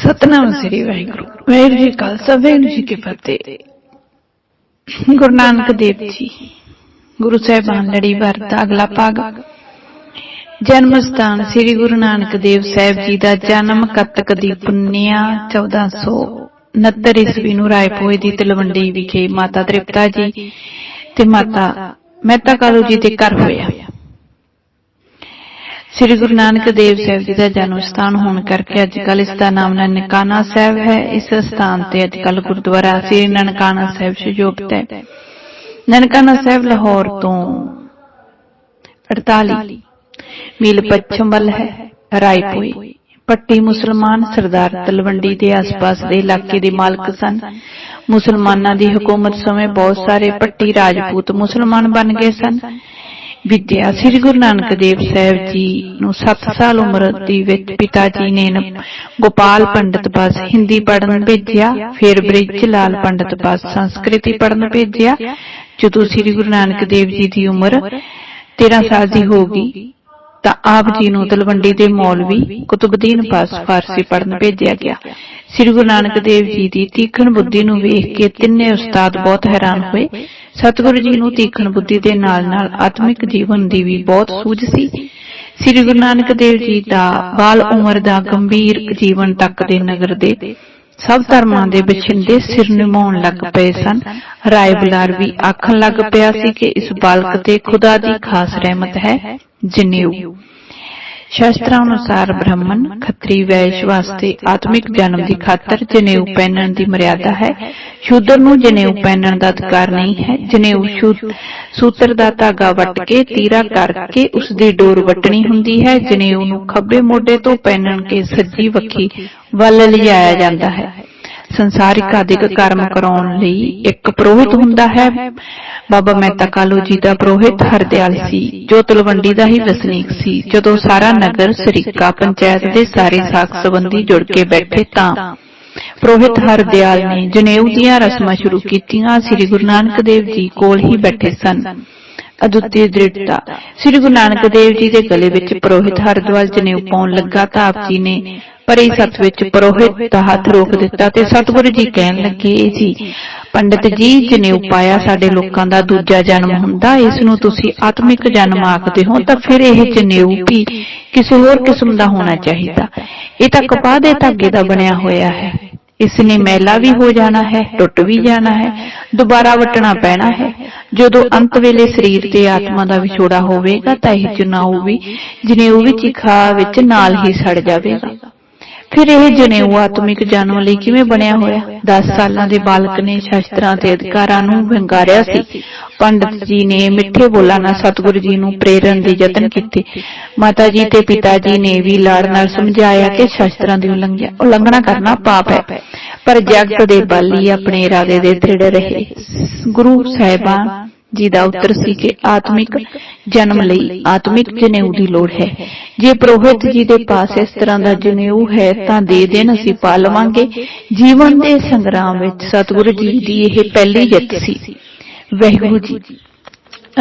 ਸਤਨਾਮ ਸ੍ਰੀ ਵਾਹਿਗੁਰੂ। ਵਾਹਿਗੁਰੂ ਜੀ ਖਾਲਸਾ, ਵਾਹਿਗੁਰੂ ਜੀ ਕੀ ਫਤਿਹ। ਗੁਰੂ ਨਾਨਕ ਦੇਵ ਜੀ, ਗੁਰੂ ਸਾਹਿਬਾਨ ਲੜੀਵਾਰ ਦਾ ਅਗਲਾ ਭਾਗ। ਜਨਮ ਸਥਾਨ ਸ੍ਰੀ ਗੁਰੂ ਨਾਨਕ ਦੇਵ ਸਾਹਿਬ ਜੀ ਦਾ ਜਨਮ ਕੱਤਕ ਦੀ ਪੁੰਨਿਆ 1469 ਈਸਵੀ ਨੂੰ ਰਾਏਪੋਏ ਦੀ ਤਲਵੰਡੀ ਵਿਖੇ ਮਾਤਾ ਤ੍ਰਿਪਤਾ ਜੀ ਤੇ ਮਾਤਾ ਮਹਿਤਾ ਕਾਲੂ ਜੀ ਦੇ ਘਰ ਹੋਇਆ। ਸ੍ਰੀ ਗੁਰੂ ਨਾਨਕ ਦੇਵ ਸਾਹਿਬ ਜੀ ਦਾ ਜਨਮ ਸਥਾਨ ਹੋਣ ਕਰਕੇ ਅੱਜ ਕੱਲ ਇਸ ਦਾ ਨਾਮ ਨਨਕਾਣਾ ਸਾਹਿਬ ਹੈ। ਇਸ ਸਥਾਨ ਤੇ ਅੱਜ ਕੱਲ ਗੁਰਦੁਆਰਾ ਸ੍ਰੀ ਨਨਕਾਣਾ ਸਾਹਿਬ ਸੁਜੋਗਤ ਹੈ। ਨਨਕਾਣਾ ਸਾਹਿਬ ਲਾਹੌਰ ਤੋਂ 48 ਮੀਲ ਪੱਛਮ ਵੱਲ ਹੈ। ਰਾਏਪੁਰ ਪੱਟੀ ਮੁਸਲਮਾਨ ਸਰਦਾਰ ਤਲਵੰਡੀ ਦੇ ਆਸ-ਪਾਸ ਦੇ ਇਲਾਕੇ ਦੇ ਮਾਲਕ ਸਨ। ਮੁਸਲਮਾਨਾਂ ਦੀ ਹਕੂਮਤ ਸਮੇਂ ਬਹੁਤ ਸਾਰੇ ਪੱਟੀ ਰਾਜਪੂਤ ਮੁਸਲਮਾਨ ਬਣ ਗਏ ਸਨ। ਵਿਦਿਆ ਸ੍ਰੀ ਗੁਰੂ ਨਾਨਕ ਦੇਵ ਸਾਹਿਬ ਜੀ ਨੂੰ 7 ਸਾਲ ਉਮਰ ਦੀ ਵਿੱਚ ਪਿਤਾ ਜੀ ਨੇ ਗੋਪਾਲ ਪੰਡਤ ਪਾਸ ਹਿੰਦੀ ਪੜ੍ਹਨ ਭੇਜਿਆ, ਫਿਰ ਬ੍ਰਿਜ ਲਾਲ ਪੰਡਤ ਪਾਸ ਸੰਸਕ੍ਰਿਤੀ ਪੜ੍ਹਨ ਭੇਜਿਆ। ਜਦੋਂ ਸ੍ਰੀ ਗੁਰੂ ਨਾਨਕ ਦੇਵ ਜੀ ਦੀ ਉਮਰ 13 ਸਾਲ ਦੀ ਹੋ ਗਈ, ਤਾਂ ਆਪ ਜੀ ਨੂੰ ਤਲਵੰਡੀ ਦੇ ਮੌਲਵੀ ਕੁਤਬਦੀਨ ਪਾਸ ਫਾਰਸੀ ਪੜ੍ਹਨ ਭੇਜਿਆ ਗਿਆ। ਸ੍ਰੀ ਗੁਰੂ ਨਾਨਕ ਦੇਵ ਜੀ ਦੀ ਤੀਖਣ ਬੁੱਧੀ ਨੂੰ ਵੇਖ ਕੇ ਤਿੰਨੇ ਉਸਤਾਦ ਬਹੁਤ ਹੈਰਾਨ ਹੋਏ ਸਤਿਗੁਰੂ ਜੀ ਨੂੰ ਤੀਖਣ ਬੁੱਧੀ ਦੇ ਨਾਲ-ਨਾਲ ਆਤਮਿਕ ਜੀਵਨ ਦੀ ਵੀ ਬਹੁਤ ਸੂਝ ਸੀ। ਸ੍ਰੀ ਗੁਰੂ ਨਾਨਕ ਦੇਵ ਜੀ ਦਾ ਬਾਲ ਉਮਰ ਦਾ ਗੰਭੀਰ ਜੀਵਨ ਤੱਕ ਦੇ ਨਗਰ ਦੇ ਸਭ ਧਰਮਾਂ ਦੇ ਵਿਛਿੰਦੇ ਸਿਰ ਨਿਮਾਉਣ ਲੱਗ ਪਏ ਸਨ। ਰਾਏ ਬੁਲਾਰ ਵੀ ਆਖਣ ਲੱਗ ਪਿਆ ਸੀ ਕਿ ਇਸ ਬਾਲਕ ਤੇ ਖੁਦਾ ਦੀ ਖਾਸ ਰਹਿਮਤ ਹੈ ਜਨੇਊ ਸ਼ਾਸਤਰਾਂ ਅਨੁਸਾਰ ਬ੍ਰਾਹਮਣ, ਖੱਤਰੀ ਵੈਸ਼ ਵਾਸਤੇ ਆਤਮਿਕ ਜਨਮ ਦੀ ਖਾਤਰ ਜਨੇਊ ਪਹਿਨਣ ਦੀ ਮਰਿਆਦਾ ਹੈ, ਸ਼ੂਦਰ ਨੂੰ ਜਨੇਊ ਪਹਿਨਣ ਦਾ ਅਧਿਕਾਰ ਨਹੀਂ ਹੈ ਜਨੇਊ ਸ਼ੂ- ਸੂਤਰ ਦਾ ਧਾਗਾ ਵੱਟ ਕੇ ਤੀਰਾ ਕਰਕੇ ਉਸ ਦੀ ਡੋਰ ਵੱਟਣੀ ਹੁੰਦੀ ਹੈ ਜਨੇਊ ਨੂੰ ਖੱਬੇ ਮੋਢੇ ਤੋਂ ਪਹਿਨਣ ਕੇ ਸੱਜੀ ਵੱਖੀ ਵੱਲ ਲਿਜਾਇਆ ਜਾਂਦਾ ਹੈ। ਸੰਸਾਰਿਕ ਆਦਿਕ ਕਰਮ ਕਰਾਉਣ ਲਈ ਇੱਕ ਪ੍ਰੋਹਿਤ ਹੁੰਦਾ ਹੈ। ਬਾਬਾ ਮਹਿਤਾ ਕਾਲੂ ਜੀ ਦਾ ਪ੍ਰੋਹਿਤ ਹਰਦਿਆਲ ਸੀ ਜੋ ਤਲਵੰਡੀ ਦਾ ਹੀ ਵਸਨੀਕ ਸੀ ਜਦੋਂ ਸਾਰਾ ਨਗਰ ਸਰੀਕਾ ਪੰਚਾਇਤ ਦੇ ਸਾਰੇ ਸਾਖ ਸੰਬੰਧੀ ਜੁੜ ਕੇ ਬੈਠੇ ਤਾਂ ਪ੍ਰੋਹਿਤ ਹਰਦਿਆਲ ਨੇ ਜਨੇਊ ਦੀਆਂ ਰਸਮਾਂ ਸ਼ੁਰੂ ਕੀਤੀਆਂ ਸ੍ਰੀ ਗੁਰੂ ਨਾਨਕ ਦੇਵ ਜੀ ਕੋਲ ਹੀ ਬੈਠੇ ਸਨ। ਅਦੁੱਤੀ ਦ੍ਰਿੜਤਾ। ਸ੍ਰੀ ਗੁਰੂ ਨਾਨਕ ਦੇਵ ਜੀ ਦੇ ਗਲੇ ਵਿੱਚ ਪ੍ਰੋਹਿਤ ਹਰਦਵਾਲ ਜਨੇਊ ਪਾਉਣ ਲੱਗਾ ਤਾਂ ਆਪ ਜੀ ਨੇ ਪਰੇ ਸੱਤ ਵਿੱਚ ਪ੍ਰੋਹਿਤ ਦਾ ਹੱਥ ਰੋਕ ਦਿੱਤਾ ਤੇ ਸਤਿਗੁਰੂ ਜੀ ਕਹਿਣ ਲੱਗੇ ਜੀ ਪੰਡਿਤ ਜੀ ਜਨੇਊ ਪਾਇਆ ਸਾਡੇ ਲੋਕਾਂ ਦਾ ਦੂਜਾ ਜਨਮ ਹੁੰਦਾ, ਇਸ ਨੂੰ ਤੁਸੀਂ ਆਤਮਿਕ ਜਨਮ ਆਖਦੇ ਹੋ, ਤਾਂ ਫਿਰ ਇਹ ਜਨੇਊ ਵੀ ਕਿਸੇ ਹੋਰ ਕਿਸਮ ਦਾ ਹੋਣਾ ਚਾਹੀਦਾ। ਇਹ ਤਾਂ ਕਪਾਹ ਦੇ ਧਾਗੇ ਦਾ ਬਣਿਆ ਹੋਇਆ ਹੈ। ਇਸ ਨੇ ਮੈਲਾ ਵੀ ਹੋ ਜਾਣਾ ਹੈ, ਟੁੱਟ ਵੀ ਜਾਣਾ ਹੈ, ਦੁਬਾਰਾ ਵਟਣਾ ਪੈਣਾ ਹੈ। ਜਦੋਂ ਅੰਤ ਵੇਲੇ ਸਰੀਰ ਤੇ ਆਤਮਾ ਦਾ ਵਿਛੋੜਾ ਹੋਵੇਗਾ, ਤਾਂ ਇਹ ਜਨਾਊ ਵੀ ਜਨੇਊ ਵਿੱਚ ਹੀ ਖਾ ਵਿੱਚ ਨਾਲ ਹੀ ਸੜ ਜਾਵੇਗਾ। ਫਿਰ ਇਹ ਜਨੇਊ ਆਤਮਿਕ ਜਨਮ ਲਈ ਕਿਵੇਂ ਬਣਿਆ ਹੋਇਆ? 10 ਸਾਲਾਂ ਦੇ ਬਾਲਕ ਨੇ ਸ਼ਾਸਤਰਾਂ ਤੇ ਅਧਿਕਾਰਾਂ ਨੂੰ ਵੰਗਾਰਿਆ ਸੀ। ਪੰਡਤ ਜੀ ਨੇ ਮਿੱਠੇ ਬੋਲਾਂ ਨਾਲ ਸਤਿਗੁਰੂ ਜੀ ਨੂੰ ਪ੍ਰੇਰਨ ਦੇ ਯਤਨ ਕੀਤੇ। ਮਾਤਾ ਜੀ ਤੇ ਪਿਤਾ ਜੀ ਨੇ ਵੀ ਲਾੜ ਨਾਲ ਸਮਝਾਇਆ ਕਿ ਸ਼ਾਸਤਰਾਂ ਦੀ ਉਲੰਘਿਆ ਉਲੰਘਣਾ ਕਰਨਾ ਪਾਪ ਹੈ। ਪਰ ਜਗਤ ਦੇ ਬਾਲੀ ਆਪਣੇ ਇਰਾਦੇ ਦੇ ਥਿੜ ਰਹੇ। ਗੁਰੂ ਸਾਹਿਬਾਨ ਜੀ ਦਾ ਉੱਤਰ ਸੀ ਕਿ ਆਤਮਿਕ ਜਨਮ ਲਈ ਆਤਮਿਕ ਜਨੇਊ ਦੀ ਲੋੜ ਹੈ। ਜੇ ਪ੍ਰੋਹਿਤ ਜੀ ਦੇ ਪਾਸ ਇਸ ਤਰ੍ਹਾਂ ਦਾ ਜਨੇਊ ਹੈ ਤਾਂ ਦੇ ਦੇਣ ਅਸੀਂ ਪਾ ਲਵਾਂਗੇ ਜੀਵਨ ਦੇ ਸੰਗਰਾਮ ਵਿੱਚ ਸਤਿਗੁਰੂ ਜੀ ਦੀ ਇਹ ਪਹਿਲੀ ਜਿੱਤ ਸੀ। ਵਾਹਿਗੁਰੂ ਜੀ।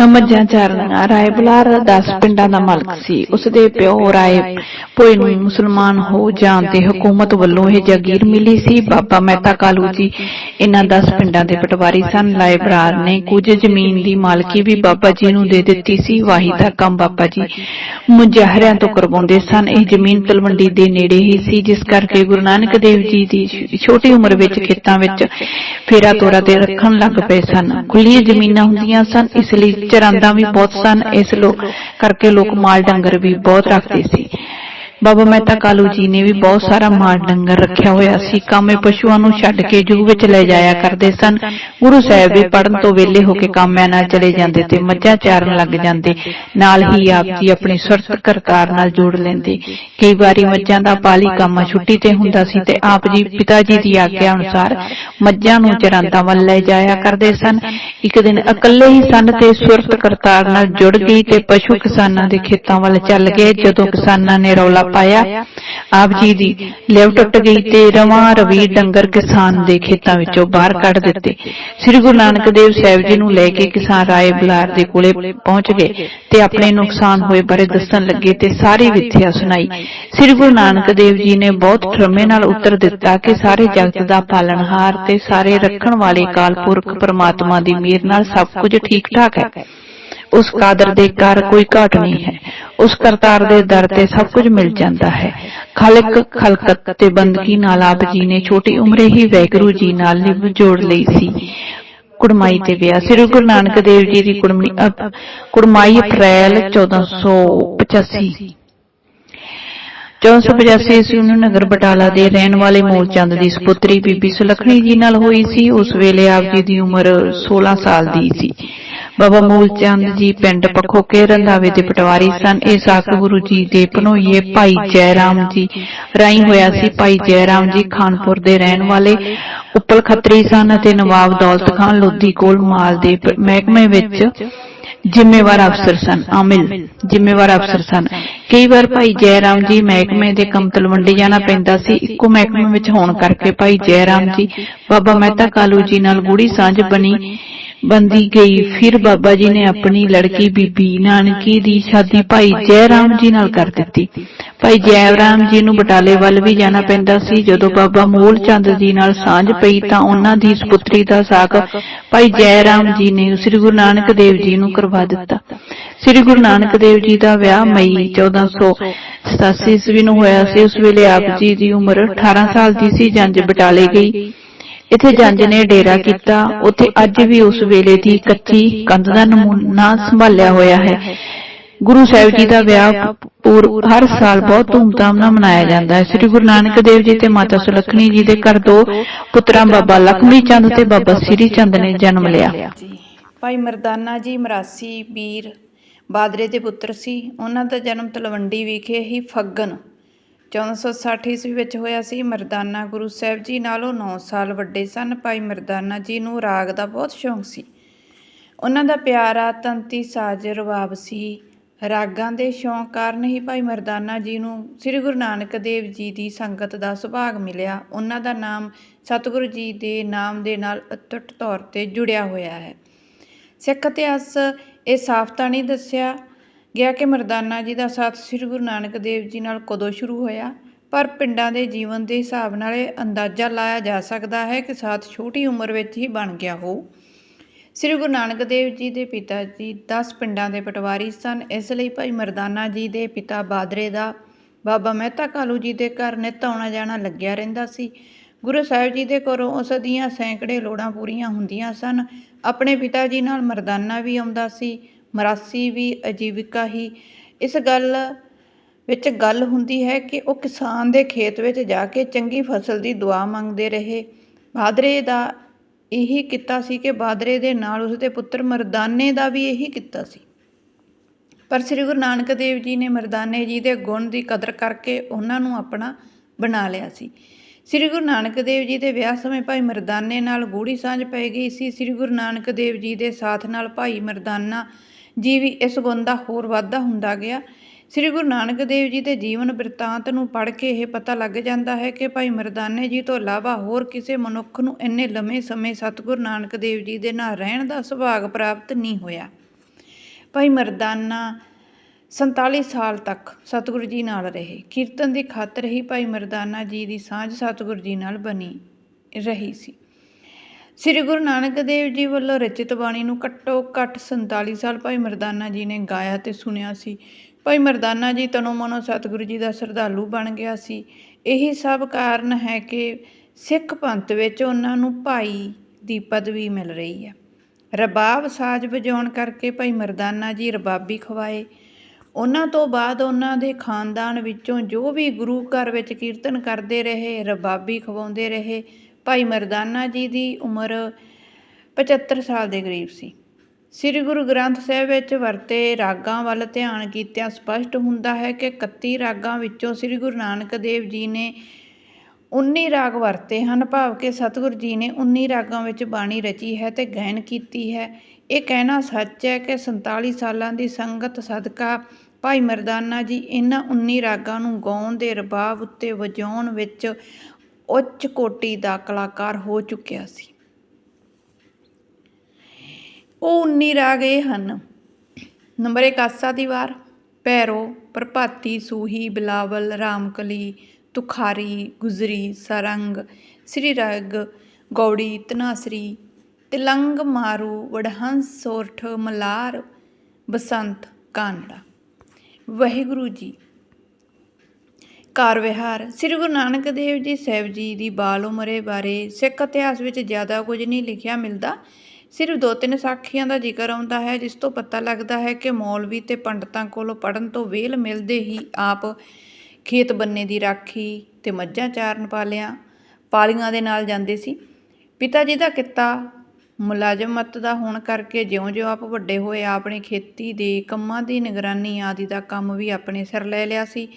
ਮੱਝਾਂ ਚਾਰਨੀਆਂ, ਰਾਏ ਬੁਲਾਰ 10 ਪਿੰਡਾਂ ਦਾ ਮਾਲਕ ਸੀ। ਉਸ ਦੇ ਪਿਓ ਰਾਏ ਭੋਏ ਨੂੰ ਮੁਸਲਮਾਨ ਹੋ ਜਾਣ ਤੇ ਹਕੂਮਤ ਵੱਲੋਂ ਇਹ ਜਾਗੀਰ ਮਿਲੀ ਸੀ। ਬਾਬਾ ਮਹਿਤਾ ਕਾਲੂ ਜੀ ਇਹਨਾਂ 10 ਪਿੰਡਾਂ ਦੇ ਪਟਵਾਰੀ ਸਨ। ਰਾਏ ਬੁਲਾਰ ਨੇ ਕੁਝ ਜ਼ਮੀਨ ਦੀ ਮਾਲਕੀ ਵੀ ਬਾਬਾ ਜੀ ਨੂੰ ਦੇ ਦਿੱਤੀ ਸੀ। ਵਾਹੀ ਦਾ ਕੰਮ ਬਾਬਾ ਜੀ ਮੁਜਾਹਰਿਆਂ ਤੋਂ ਕਰਵਾਉਂਦੇ ਸਨ। ਇਹ ਜ਼ਮੀਨ ਤਲਵੰਡੀ ਦੇ ਨੇੜੇ ਹੀ ਸੀ, ਜਿਸ ਕਰਕੇ ਗੁਰੂ ਨਾਨਕ ਦੇਵ ਜੀ ਦੀ ਛੋਟੀ ਉਮਰ ਵਿੱਚ ਖੇਤਾਂ ਵਿੱਚ ਫੇਰਾ ਤੋਰਾ ਤੇ ਰੱਖਣ ਲੱਗ ਪਏ ਸਨ। ਖੁੱਲੀਆਂ ਜ਼ਮੀਨਾਂ ਹੁੰਦੀਆਂ ਸਨ, ਇਸ ਲਈ ਚਰਾਂਦਾ ਵੀ ਬਹੁਤ ਸਨ ਇਸ ਲੋਕ ਕਰਕੇ ਲੋਕ ਮਾਲ ਡੰਗਰ ਵੀ ਬਹੁਤ ਰੱਖਦੇ ਸੀ। ਬਾਬਾ ਮਹਿਤਾ ਕਾਲੂ ਜੀ ਨੇ ਵੀ ਬਹੁਤ ਸਾਰਾ ਮਾਲ ਡੰਗਰ ਰੱਖਿਆ ਹੋਇਆ ਸੀ। ਕਾਮੇ ਪਸ਼ੂਆਂ ਨੂੰ ਛੱਡ ਕੇ ਜੂ ਵਿੱਚ ਲੈ ਜਾਇਆ ਕਰਦੇ ਸਨ। ਗੁਰੂ ਸਾਹਿਬ ਵੀ ਪੜਨ ਤੋਂ ਵਿਹਲੇ ਹੋ ਕੇ ਕਾਮਿਆਂ ਨਾਲ ਚਲੇ ਜਾਂਦੇ ਤੇ ਮੱਝਾਂ ਚਾਰਨ ਲੱਗ ਜਾਂਦੇ। ਨਾਲ ਹੀ ਆਪ ਜੀ ਆਪਣੀ ਸੁਰਤ ਕਰਤਾਰ ਨਾਲ ਜੋੜ ਲੈਂਦੇ। ਕਈ ਵਾਰੀ ਮੱਝਾਂ ਦਾ ਪਾਲੀ ਕਾਮਾ ਛੁੱਟੀ ਤੇ ਹੁੰਦਾ ਸੀ ਤੇ ਆਪ ਜੀ ਪਿਤਾ ਜੀ ਦੀ ਆਗਿਆ ਅਨੁਸਾਰ ਮੱਝਾਂ ਨੂੰ ਚਰਾਂਦਾ ਵੱਲ ਲੈ ਜਾਇਆ ਕਰਦੇ ਸਨ। ਇੱਕ ਦਿਨ ਇਕੱਲੇ ਹੀ ਸਨ ਤੇ ਸੁਰਤ ਕਰਤਾਰ ਨਾਲ ਜੁੜ ਗਈ ਤੇ ਪਸ਼ੂ ਕਿਸਾਨਾਂ ਦੇ ਖੇਤਾਂ ਵੱਲ ਚੱਲ ਗਏ। ਜਦੋਂ ਕਿਸਾਨਾਂ ਨੇ ਰੌਲਾ ਪਾਇਆ। ਆਪ ਜੀ ਦੀ ਲਿਵ ਟੁੱਟ ਗਈ ਤੇ ਰਵਾਂ ਰਵੀ ਡੰਗਰ ਕਿਸਾਨ ਦੇ ਖੇਤਾਂ ਵਿੱਚੋਂ ਬਾਹਰ ਕੱਢ ਦਿੱਤੇ। ਸ੍ਰੀ ਗੁਰੂ ਨਾਨਕ ਦੇਵ ਸਾਹਿਬ ਜੀ ਨੂੰ ਲੈ ਕੇ ਕਿਸਾਨ ਰਾਏ ਬੁਲਾਰ ਦੇ ਕੋਲੇ ਪਹੁੰਚ ਗਏ ਤੇ ਆਪਣੇ ਨੁਕਸਾਨ ਹੋਏ ਬਾਰੇ ਦੱਸਣ ਲੱਗੇ ਤੇ ਸਾਰੀ ਵਿਥਿਆ ਸੁਣਾਈ। ਸ੍ਰੀ ਗੁਰੂ ਨਾਨਕ ਦੇਵ ਜੀ ਨੇ ਬਹੁਤ ਠਰਮੇ ਨਾਲ ਉੱਤਰ ਦਿੱਤਾ ਕਿ ਸਾਰੇ ਜਗਤ ਦਾ ਪਾਲਣਹਾਰ ਤੇ ਸਾਰੇ ਰੱਖਣ ਵਾਲੇ ਕਾਲ ਪੁਰਖ ਪਰਮਾਤਮਾ ਦੀ ਮਿਹਰ ਨਾਲ ਸਭ ਕੁਝ ਠੀਕ ਠਾਕ ਹੈ। ਉਸ ਕਾਦਰ ਦੇ ਕਰ ਕੋਈ ਘਾਟ ਨਹੀਂ ਹੈ। ਉਸ ਕਰਤਾਰ ਦੇ ਦਰ ਤੇ ਸਭ ਕੁਝ ਮਿਲ ਜਾਂਦਾ ਹੈ। ਖਾਲਕ ਖਲਕਤ ਤੇ ਬੰਦਗੀ ਨਾਲ ਆਪ ਜੀ ਨੇ ਛੋਟੀ ਉਮਰੇ ਹੀ ਵੈਗਰੂ ਜੀ ਨਾਲ ਨਿਭ ਜੋੜ ਲਈ ਸੀ। ਕੁੜਮਾਈ ਤੇ ਵਿਆਹ। ਸ੍ਰੀ ਗੁਰੂ ਨਾਨਕ ਦੇਵ ਜੀ ਦੀ ਕੁੜਮਣੀ ਕੁੜਮਾਈ ਅਪ੍ਰੈਲ 1485 1485 ਈਸਵੀ ਨੂੰ ਨਗਰ ਬਟਾਲਾ ਦੇ ਰਹਿਣ ਵਾਲੇ ਮੂਲ ਚੰਦ ਦੀ ਸੁਪੁੱਤਰੀ ਬੀਬੀ ਸੁਲਖਣੀ ਜੀ ਨਾਲ ਹੋਈ ਸੀ। ਉਸ ਵੇਲੇ ਆਪ ਜੀ ਦੀ ਉਮਰ 16 ਸਾਲ ਦੀ ਸੀ। ਬਾਬਾ ਮੂਲ ਚੰਦ ਜੀ ਪਿੰਡ ਪਖੋਕੇ ਰੰਧਾਵੇ ਦੇ ਪਟਵਾਰੀ ਸਨ। ਇਹ ਸਾਖ ਗੁਰੂ ਜੀ ਦੇ ਭਨੋਈਏ ਭਾਈ ਜੈ ਰਾਮ ਜੀ ਰਾਈ ਹੋਇਆ ਸੀ। ਭਾਈ ਜੈ ਰਾਮ ਜੀ ਖਾਨਪੁਰ ਦੇ ਰਹਿਣ ਵਾਲੇ ਉੱਪਲ ਖੱਤਰੀ ਸਨ ਅਤੇ ਨਵਾਬ ਦੌਲਤ ਖਾਨ ਲੋਧੀ ਕੋਲ ਮਾਲ ਦੇ ਮਹਿਕਮੇ ਵਿੱਚ ਜ਼ਿੰਮੇਵਾਰ ਅਫਸਰ ਸਨ। ਆਮਿਲ ਜ਼ਿੰਮੇਵਾਰ ਅਫਸਰ ਸਨ। ਕਈ ਵਾਰ ਭਾਈ ਜੈ ਰਾਮ ਜੀ ਮਹਿਕਮੇ ਦੇ ਕਮਤਲ ਵੰਡੇ ਜਾਣਾ ਪੈਂਦਾ ਸੀ। ਇੱਕੋ ਮਹਿਕਮੇ ਵਿੱਚ ਹੋਣ ਕਰਕੇ ਭਾਈ ਜੈ ਰਾਮ ਜੀ, ਬਾਬਾ ਮਹਿਤਾ ਕਾਲੂ ਜੀ ਨਾਲ ਗੂੜੀ ਸਾਂਝ ਬਣੀ। ਬੰਦੀ ਗਈ। ਫਿਰ ਬਾਬਾ ਜੀ ਨੇ ਆਪਣੀ ਲੜਕੀ ਬੀਬੀ ਨਾਨਕੀ ਦੀ ਸ਼ਾਦੀ ਭਾਈ ਜੈ ਰਾਮ ਜੀ ਨਾਲ ਕਰ ਦਿੱਤੀ। ਭਾਈ ਜੈ ਰਾਮ ਜੀ ਨੂੰ ਬਟਾਲੇ ਵੱਲ ਵੀ ਜਾਣਾ ਪੈਂਦਾ ਸੀ। ਜਦੋਂ ਬਾਬਾ ਮੂਲ ਚੰਦ ਜੀ ਨਾਲ ਸਾਂਝ ਪਈ ਤਾਂ ਉਹਨਾਂ ਦੀ ਸੁਪੁੱਤਰੀ ਦਾ ਸਾਕ ਭਾਈ ਜੈ ਰਾਮ ਜੀ ਨੇ ਸ੍ਰੀ ਗੁਰੂ ਨਾਨਕ ਦੇਵ ਜੀ ਨੂੰ ਕਰਵਾ ਦਿੱਤਾ। ਸ੍ਰੀ ਗੁਰੂ ਨਾਨਕ ਦੇਵ ਜੀ ਦਾ ਵਿਆਹ ਮਈ 1487 ਈਸਵੀ ਨੂੰ ਹੋਇਆ ਸੀ। ਉਸ ਵੇਲੇ ਆਪ ਜੀ ਦੀ ਉਮਰ 18 ਸਾਲ ਦੀ ਸੀ। ਜੰਜ ਬਟਾਲੇ ਗਈ। ਇੱਥੇ ਜੰਜ ਨੇ ਡੇਰਾ ਕੀਤਾ ਉੱਥੇ ਅੱਜ ਵੀ ਉਸ ਵੇਲੇ ਦੀ ਕੱਚੀ ਕੰਧ ਦਾ ਨਮੂਨਾ ਸੰਭਾਲਿਆ ਹੋਇਆ ਹੈ। ਗੁਰੂ ਸਾਹਿਬ ਜੀ ਦਾ ਵਿਆਹ ਪੂਰ ਹਰ ਸਾਲ ਬਹੁਤ ਧੂਮਧਾਮ ਨਾਲ ਮਨਾਇਆ ਜਾਂਦਾ ਹੈ। ਸ੍ਰੀ ਗੁਰੂ ਨਾਨਕ ਦੇਵ ਜੀ ਤੇ ਮਾਤਾ ਸੁਲੱਖਣੀ ਜੀ ਦੇ ਘਰ ਦੋ ਪੁੱਤਰਾਂ ਬਾਬਾ ਲਖਮੀ ਚੰਦ ਤੇ ਬਾਬਾ ਸ੍ਰੀ ਚੰਦ ਨੇ ਜਨਮ ਲਿਆ। ਭਾਈ ਮਰਦਾਨਾ ਜੀ ਮਰਾਸੀ ਵੀਰ ਬਾਦਰੇ ਦੇ ਪੁੱਤਰ ਸੀ। ਉਹਨਾਂ ਦਾ ਜਨਮ ਤਲਵੰਡੀ ਵਿਖੇ ਹੀ ਫੱਗਣ 1460 ਈਸਵੀ ਵਿੱਚ ਹੋਇਆ ਸੀ ਮਰਦਾਨਾ ਗੁਰੂ ਸਾਹਿਬ ਜੀ ਨਾਲੋਂ 9 ਸਾਲ ਵੱਡੇ ਸਨ। ਭਾਈ ਮਰਦਾਨਾ ਜੀ ਨੂੰ ਰਾਗ ਦਾ ਬਹੁਤ ਸ਼ੌਂਕ ਸੀ। ਉਹਨਾਂ ਦਾ ਪਿਆਰਾ ਤੰਤੀ ਸਾਜ ਰਵਾਬ ਸੀ। ਰਾਗਾਂ ਦੇ ਸ਼ੌਂਕ ਕਾਰਨ ਹੀ ਭਾਈ ਮਰਦਾਨਾ ਜੀ ਨੂੰ ਸ੍ਰੀ ਗੁਰੂ ਨਾਨਕ ਦੇਵ ਜੀ ਦੀ ਸੰਗਤ ਦਾ ਸੁਭਾਗ ਮਿਲਿਆ। ਉਹਨਾਂ ਦਾ ਨਾਮ ਸਤਿਗੁਰੂ ਜੀ ਦੇ ਨਾਮ ਦੇ ਨਾਲ ਅਟੁੱਟ ਤੌਰ ਤੇ ਜੁੜਿਆ ਹੋਇਆ ਹੈ। ਸਿੱਖ ਇਤਿਹਾਸ ਇਹ ਸਾਫ਼ ਤਾਂ ਨਹੀਂ ਦੱਸਿਆ। ਗਿਆ ਕਿ ਮਰਦਾਨਾ ਜੀ ਦਾ ਸਾਥ ਸ੍ਰੀ ਗੁਰੂ ਨਾਨਕ ਦੇਵ ਜੀ ਨਾਲ ਕਦੋਂ ਸ਼ੁਰੂ ਹੋਇਆ? ਪਰ ਪਿੰਡਾਂ ਦੇ ਜੀਵਨ ਦੇ ਹਿਸਾਬ ਨਾਲ ਇਹ ਅੰਦਾਜ਼ਾ ਲਾਇਆ ਜਾ ਸਕਦਾ ਹੈ ਕਿ ਸਾਥ ਛੋਟੀ ਉਮਰ ਵਿੱਚ ਹੀ ਬਣ ਗਿਆ ਹੋ। ਸ੍ਰੀ ਗੁਰੂ ਨਾਨਕ ਦੇਵ ਜੀ ਦੇ ਪਿਤਾ ਜੀ 10 ਪਿੰਡਾਂ ਦੇ ਪਟਵਾਰੀ ਸਨ। ਇਸ ਲਈ ਭਾਈ ਮਰਦਾਨਾ ਜੀ ਦੇ ਪਿਤਾ ਬਾਦਰੇ ਦਾ ਬਾਬਾ ਮਹਿਤਾ ਕਾਲੂ ਜੀ ਦੇ ਘਰ ਨਿੱਤ ਆਉਣਾ ਜਾਣਾ ਲੱਗਿਆ ਰਹਿੰਦਾ ਸੀ। ਗੁਰੂ ਸਾਹਿਬ ਜੀ ਦੇ ਘਰੋਂ ਉਸ ਦੀਆਂ ਸੈਂਕੜੇ ਲੋੜਾਂ ਪੂਰੀਆਂ ਹੁੰਦੀਆਂ ਸਨ। ਆਪਣੇ ਪਿਤਾ ਜੀ ਨਾਲ ਮਰਦਾਨਾ ਵੀ ਆਉਂਦਾ ਸੀ। ਮਰਾਸੀ ਵੀ ਅਜੀਵਿਕਾ ਹੀ। ਇਸ ਗੱਲ ਵਿੱਚ ਗੱਲ ਹੁੰਦੀ ਹੈ ਕਿ ਉਹ ਕਿਸਾਨ ਦੇ ਖੇਤ ਵਿੱਚ ਜਾ ਕੇ ਚੰਗੀ ਫਸਲ ਦੀ ਦੁਆ ਮੰਗਦੇ ਰਹੇ। ਬਾਦਰੇ ਦਾ ਇਹੀ ਕੀਤਾ ਸੀ ਕਿ ਬਾਦਰੇ ਦੇ ਨਾਲ ਉਸਦੇ ਪੁੱਤਰ ਮਰਦਾਨੇ ਦਾ ਵੀ ਇਹੀ ਕੀਤਾ ਸੀ। ਪਰ ਸ੍ਰੀ ਗੁਰੂ ਨਾਨਕ ਦੇਵ ਜੀ ਨੇ ਮਰਦਾਨੇ ਜੀ ਦੇ ਗੁਣ ਦੀ ਕਦਰ ਕਰਕੇ ਉਹਨਾਂ ਨੂੰ ਆਪਣਾ ਬਣਾ ਲਿਆ ਸੀ। ਸ੍ਰੀ ਗੁਰੂ ਨਾਨਕ ਦੇਵ ਜੀ ਦੇ ਵਿਆਹ ਸਮੇਂ ਭਾਈ ਮਰਦਾਨੇ ਨਾਲ ਗੂੜੀ ਸਾਂਝ ਪੈ ਗਈ ਸੀ। ਸ੍ਰੀ ਗੁਰੂ ਨਾਨਕ ਦੇਵ ਜੀ ਦੇ ਸਾਥ ਨਾਲ ਭਾਈ ਮਰਦਾਨਾ ਜੀ ਵੀ ਇਸ ਗੁਣ ਦਾ ਹੋਰ ਵਾਧਾ ਹੁੰਦਾ ਗਿਆ। ਸ੍ਰੀ ਗੁਰੂ ਨਾਨਕ ਦੇਵ ਜੀ ਦੇ ਜੀਵਨ ਬਿਰਤਾਂਤ ਨੂੰ ਪੜ੍ਹ ਕੇ ਇਹ ਪਤਾ ਲੱਗ ਜਾਂਦਾ ਹੈ ਕਿ ਭਾਈ ਮਰਦਾਨੇ ਜੀ ਤੋਂ ਇਲਾਵਾ ਹੋਰ ਕਿਸੇ ਮਨੁੱਖ ਨੂੰ ਇੰਨੇ ਲੰਮੇ ਸਮੇਂ ਸਤਿਗੁਰੂ ਨਾਨਕ ਦੇਵ ਜੀ ਦੇ ਨਾਲ ਰਹਿਣ ਦਾ ਸੁਭਾਗ ਪ੍ਰਾਪਤ ਨਹੀਂ ਹੋਇਆ। ਭਾਈ ਮਰਦਾਨਾ 47 ਸਾਲ ਤੱਕ ਸਤਿਗੁਰੂ ਜੀ ਨਾਲ ਰਹੇ। ਕੀਰਤਨ ਦੀ ਖਾਤਰ ਹੀ ਭਾਈ ਮਰਦਾਨਾ ਜੀ ਦੀ ਸਾਂਝ ਸਤਿਗੁਰੂ ਜੀ ਨਾਲ ਬਣੀ ਰਹੀ ਸੀ। ਸ੍ਰੀ ਗੁਰੂ ਨਾਨਕ ਦੇਵ ਜੀ ਵੱਲੋਂ ਰਚਿਤ ਬਾਣੀ ਨੂੰ ਘੱਟੋ ਘੱਟ 47 ਸਾਲ ਭਾਈ ਮਰਦਾਨਾ ਜੀ ਨੇ ਗਾਇਆ ਤੇ ਸੁਣਿਆ ਸੀ। ਭਾਈ ਮਰਦਾਨਾ ਜੀ ਤਨੋ ਮਨੋ ਸਤਿਗੁਰੂ ਜੀ ਦਾ ਸ਼ਰਧਾਲੂ ਬਣ ਗਿਆ ਸੀ। ਇਹੀ ਸਭ ਕਾਰਨ ਹੈ ਕਿ ਸਿੱਖ ਪੰਥ ਵਿੱਚ ਉਹਨਾਂ ਨੂੰ ਭਾਈ ਦੀ ਪਦਵੀ ਮਿਲ ਰਹੀ ਹੈ। ਰਬਾਬ ਸਾਜ਼ ਵਜਾਉਣ ਕਰਕੇ ਭਾਈ ਮਰਦਾਨਾ ਜੀ ਰਬਾਬੀ ਖਵਾਏ। ਉਹਨਾਂ ਤੋਂ ਬਾਅਦ ਉਹਨਾਂ ਦੇ ਖਾਨਦਾਨ ਵਿੱਚੋਂ ਜੋ ਵੀ ਗੁਰੂ ਘਰ ਵਿੱਚ ਕੀਰਤਨ ਕਰਦੇ ਰਹੇ, ਰਬਾਬੀ ਖਵਾਉਂਦੇ ਰਹੇ ਭਾਈ ਮਰਦਾਨਾ ਜੀ ਦੀ ਉਮਰ 75 ਸਾਲ ਦੇ ਕਰੀਬ ਸੀ। ਸ੍ਰੀ ਗੁਰੂ ਗ੍ਰੰਥ ਸਾਹਿਬ ਵਿੱਚ ਵਰਤੇ ਰਾਗਾਂ ਵੱਲ ਧਿਆਨ ਕੀਤਿਆਂ ਸਪਸ਼ਟ ਹੁੰਦਾ ਹੈ ਕਿ 31 ਰਾਗਾਂ ਵਿੱਚੋਂ ਸ੍ਰੀ ਗੁਰੂ ਨਾਨਕ ਦੇਵ ਜੀ ਨੇ 19 ਰਾਗ ਵਰਤੇ ਹਨ, ਭਾਵ ਕਿ ਸਤਿਗੁਰੂ ਜੀ ਨੇ 19 ਰਾਗਾਂ ਵਿੱਚ ਬਾਣੀ ਰਚੀ ਹੈ ਤੇ ਗਾਇਨ ਕੀਤੀ ਹੈ। ਇਹ ਕਹਿਣਾ ਸੱਚ ਹੈ ਕਿ 47 ਸਾਲਾਂ ਦੀ ਸੰਗਤ ਸਦਕਾ ਭਾਈ ਮਰਦਾਨਾ ਜੀ ਇਹਨਾਂ 19 ਰਾਗਾਂ ਨੂੰ ਗਾਉਣ ਦੇ ਰਬਾਬ ਉੱਤੇ ਵਜਾਉਣ ਵਿੱਚ ਉੱਚ ਕੋਟੀ ਦਾ ਕਲਾਕਾਰ ਹੋ ਚੁੱਕਿਆ ਸੀ। ਉਹ 19 ਰਾਗ ਇਹ ਹਨ। ਨੰਬਰ 1 ਆਸਾ ਦੀ ਵਾਰ ਪੈਰੋ ਪ੍ਰਭਾਤੀ, ਸੂਹੀ, ਬਿਲਾਵਲ, ਰਾਮਕਲੀ, ਤੁਖਾਰੀ, ਗੁਜਰੀ, ਸਰੰਗ ਸ੍ਰੀ ਰਗ ਗੌੜੀ ਤਨਾਸਰੀ ਤਿਲੰਗ, ਮਾਰੂ ਵਡਹੰਸ ਸੋਰਠ, ਮਲਾਰ, ਬਸੰਤ ਕਾਨੜਾ ਵਾਹਿਗੁਰੂ ਜੀ ਕਾਰ ਵਿਹਾਰ। ਸ੍ਰੀ ਗੁਰੂ ਨਾਨਕ ਦੇਵ ਜੀ ਸਾਹਿਬ ਜੀ ਦੀ ਬਾਲ ਉਮਰੇ ਬਾਰੇ ਸਿੱਖ ਇਤਿਹਾਸ ਵਿੱਚ ਜ਼ਿਆਦਾ ਕੁਝ ਨਹੀਂ ਲਿਖਿਆ ਮਿਲਦਾ। ਸਿਰਫ ਦੋ ਤਿੰਨ ਸਾਖੀਆਂ ਦਾ ਜ਼ਿਕਰ ਆਉਂਦਾ ਹੈ, ਜਿਸ ਤੋਂ ਪਤਾ ਲੱਗਦਾ ਹੈ ਕਿ ਮੌਲਵੀ ਤੇ ਪੰਡਤਾਂ ਕੋਲੋਂ ਪੜਨ ਤੋਂ ਵੇਲ ਮਿਲਦੇ ਹੀ ਆਪ ਖੇਤ ਬੰਨੇ ਦੀ ਰਾਖੀ ਤੇ ਮੱਝਾਂ ਚਾਰਨ ਪਾਲਿਆਂ, ਪਾਲੀਆਂ ਦੇ ਨਾਲ ਜਾਂਦੇ ਸੀ। ਪਿਤਾ ਜੀ ਦਾ ਕਿੱਤਾ ਮੁਲਾਜ਼ਮਤ ਦਾ ਹੋਣ ਕਰਕੇ ਜਿਉਂ-ਜਿਉਂ ਆਪ ਵੱਡੇ ਹੋਏ, ਆਪਣੇ ਖੇਤੀ ਦੇ ਕੰਮਾਂ ਦੀ ਨਿਗਰਾਨੀ ਆਦਿ ਦਾ ਕੰਮ ਵੀ ਆਪਣੇ ਸਿਰ ਲੈ ਲਿਆ ਸੀ।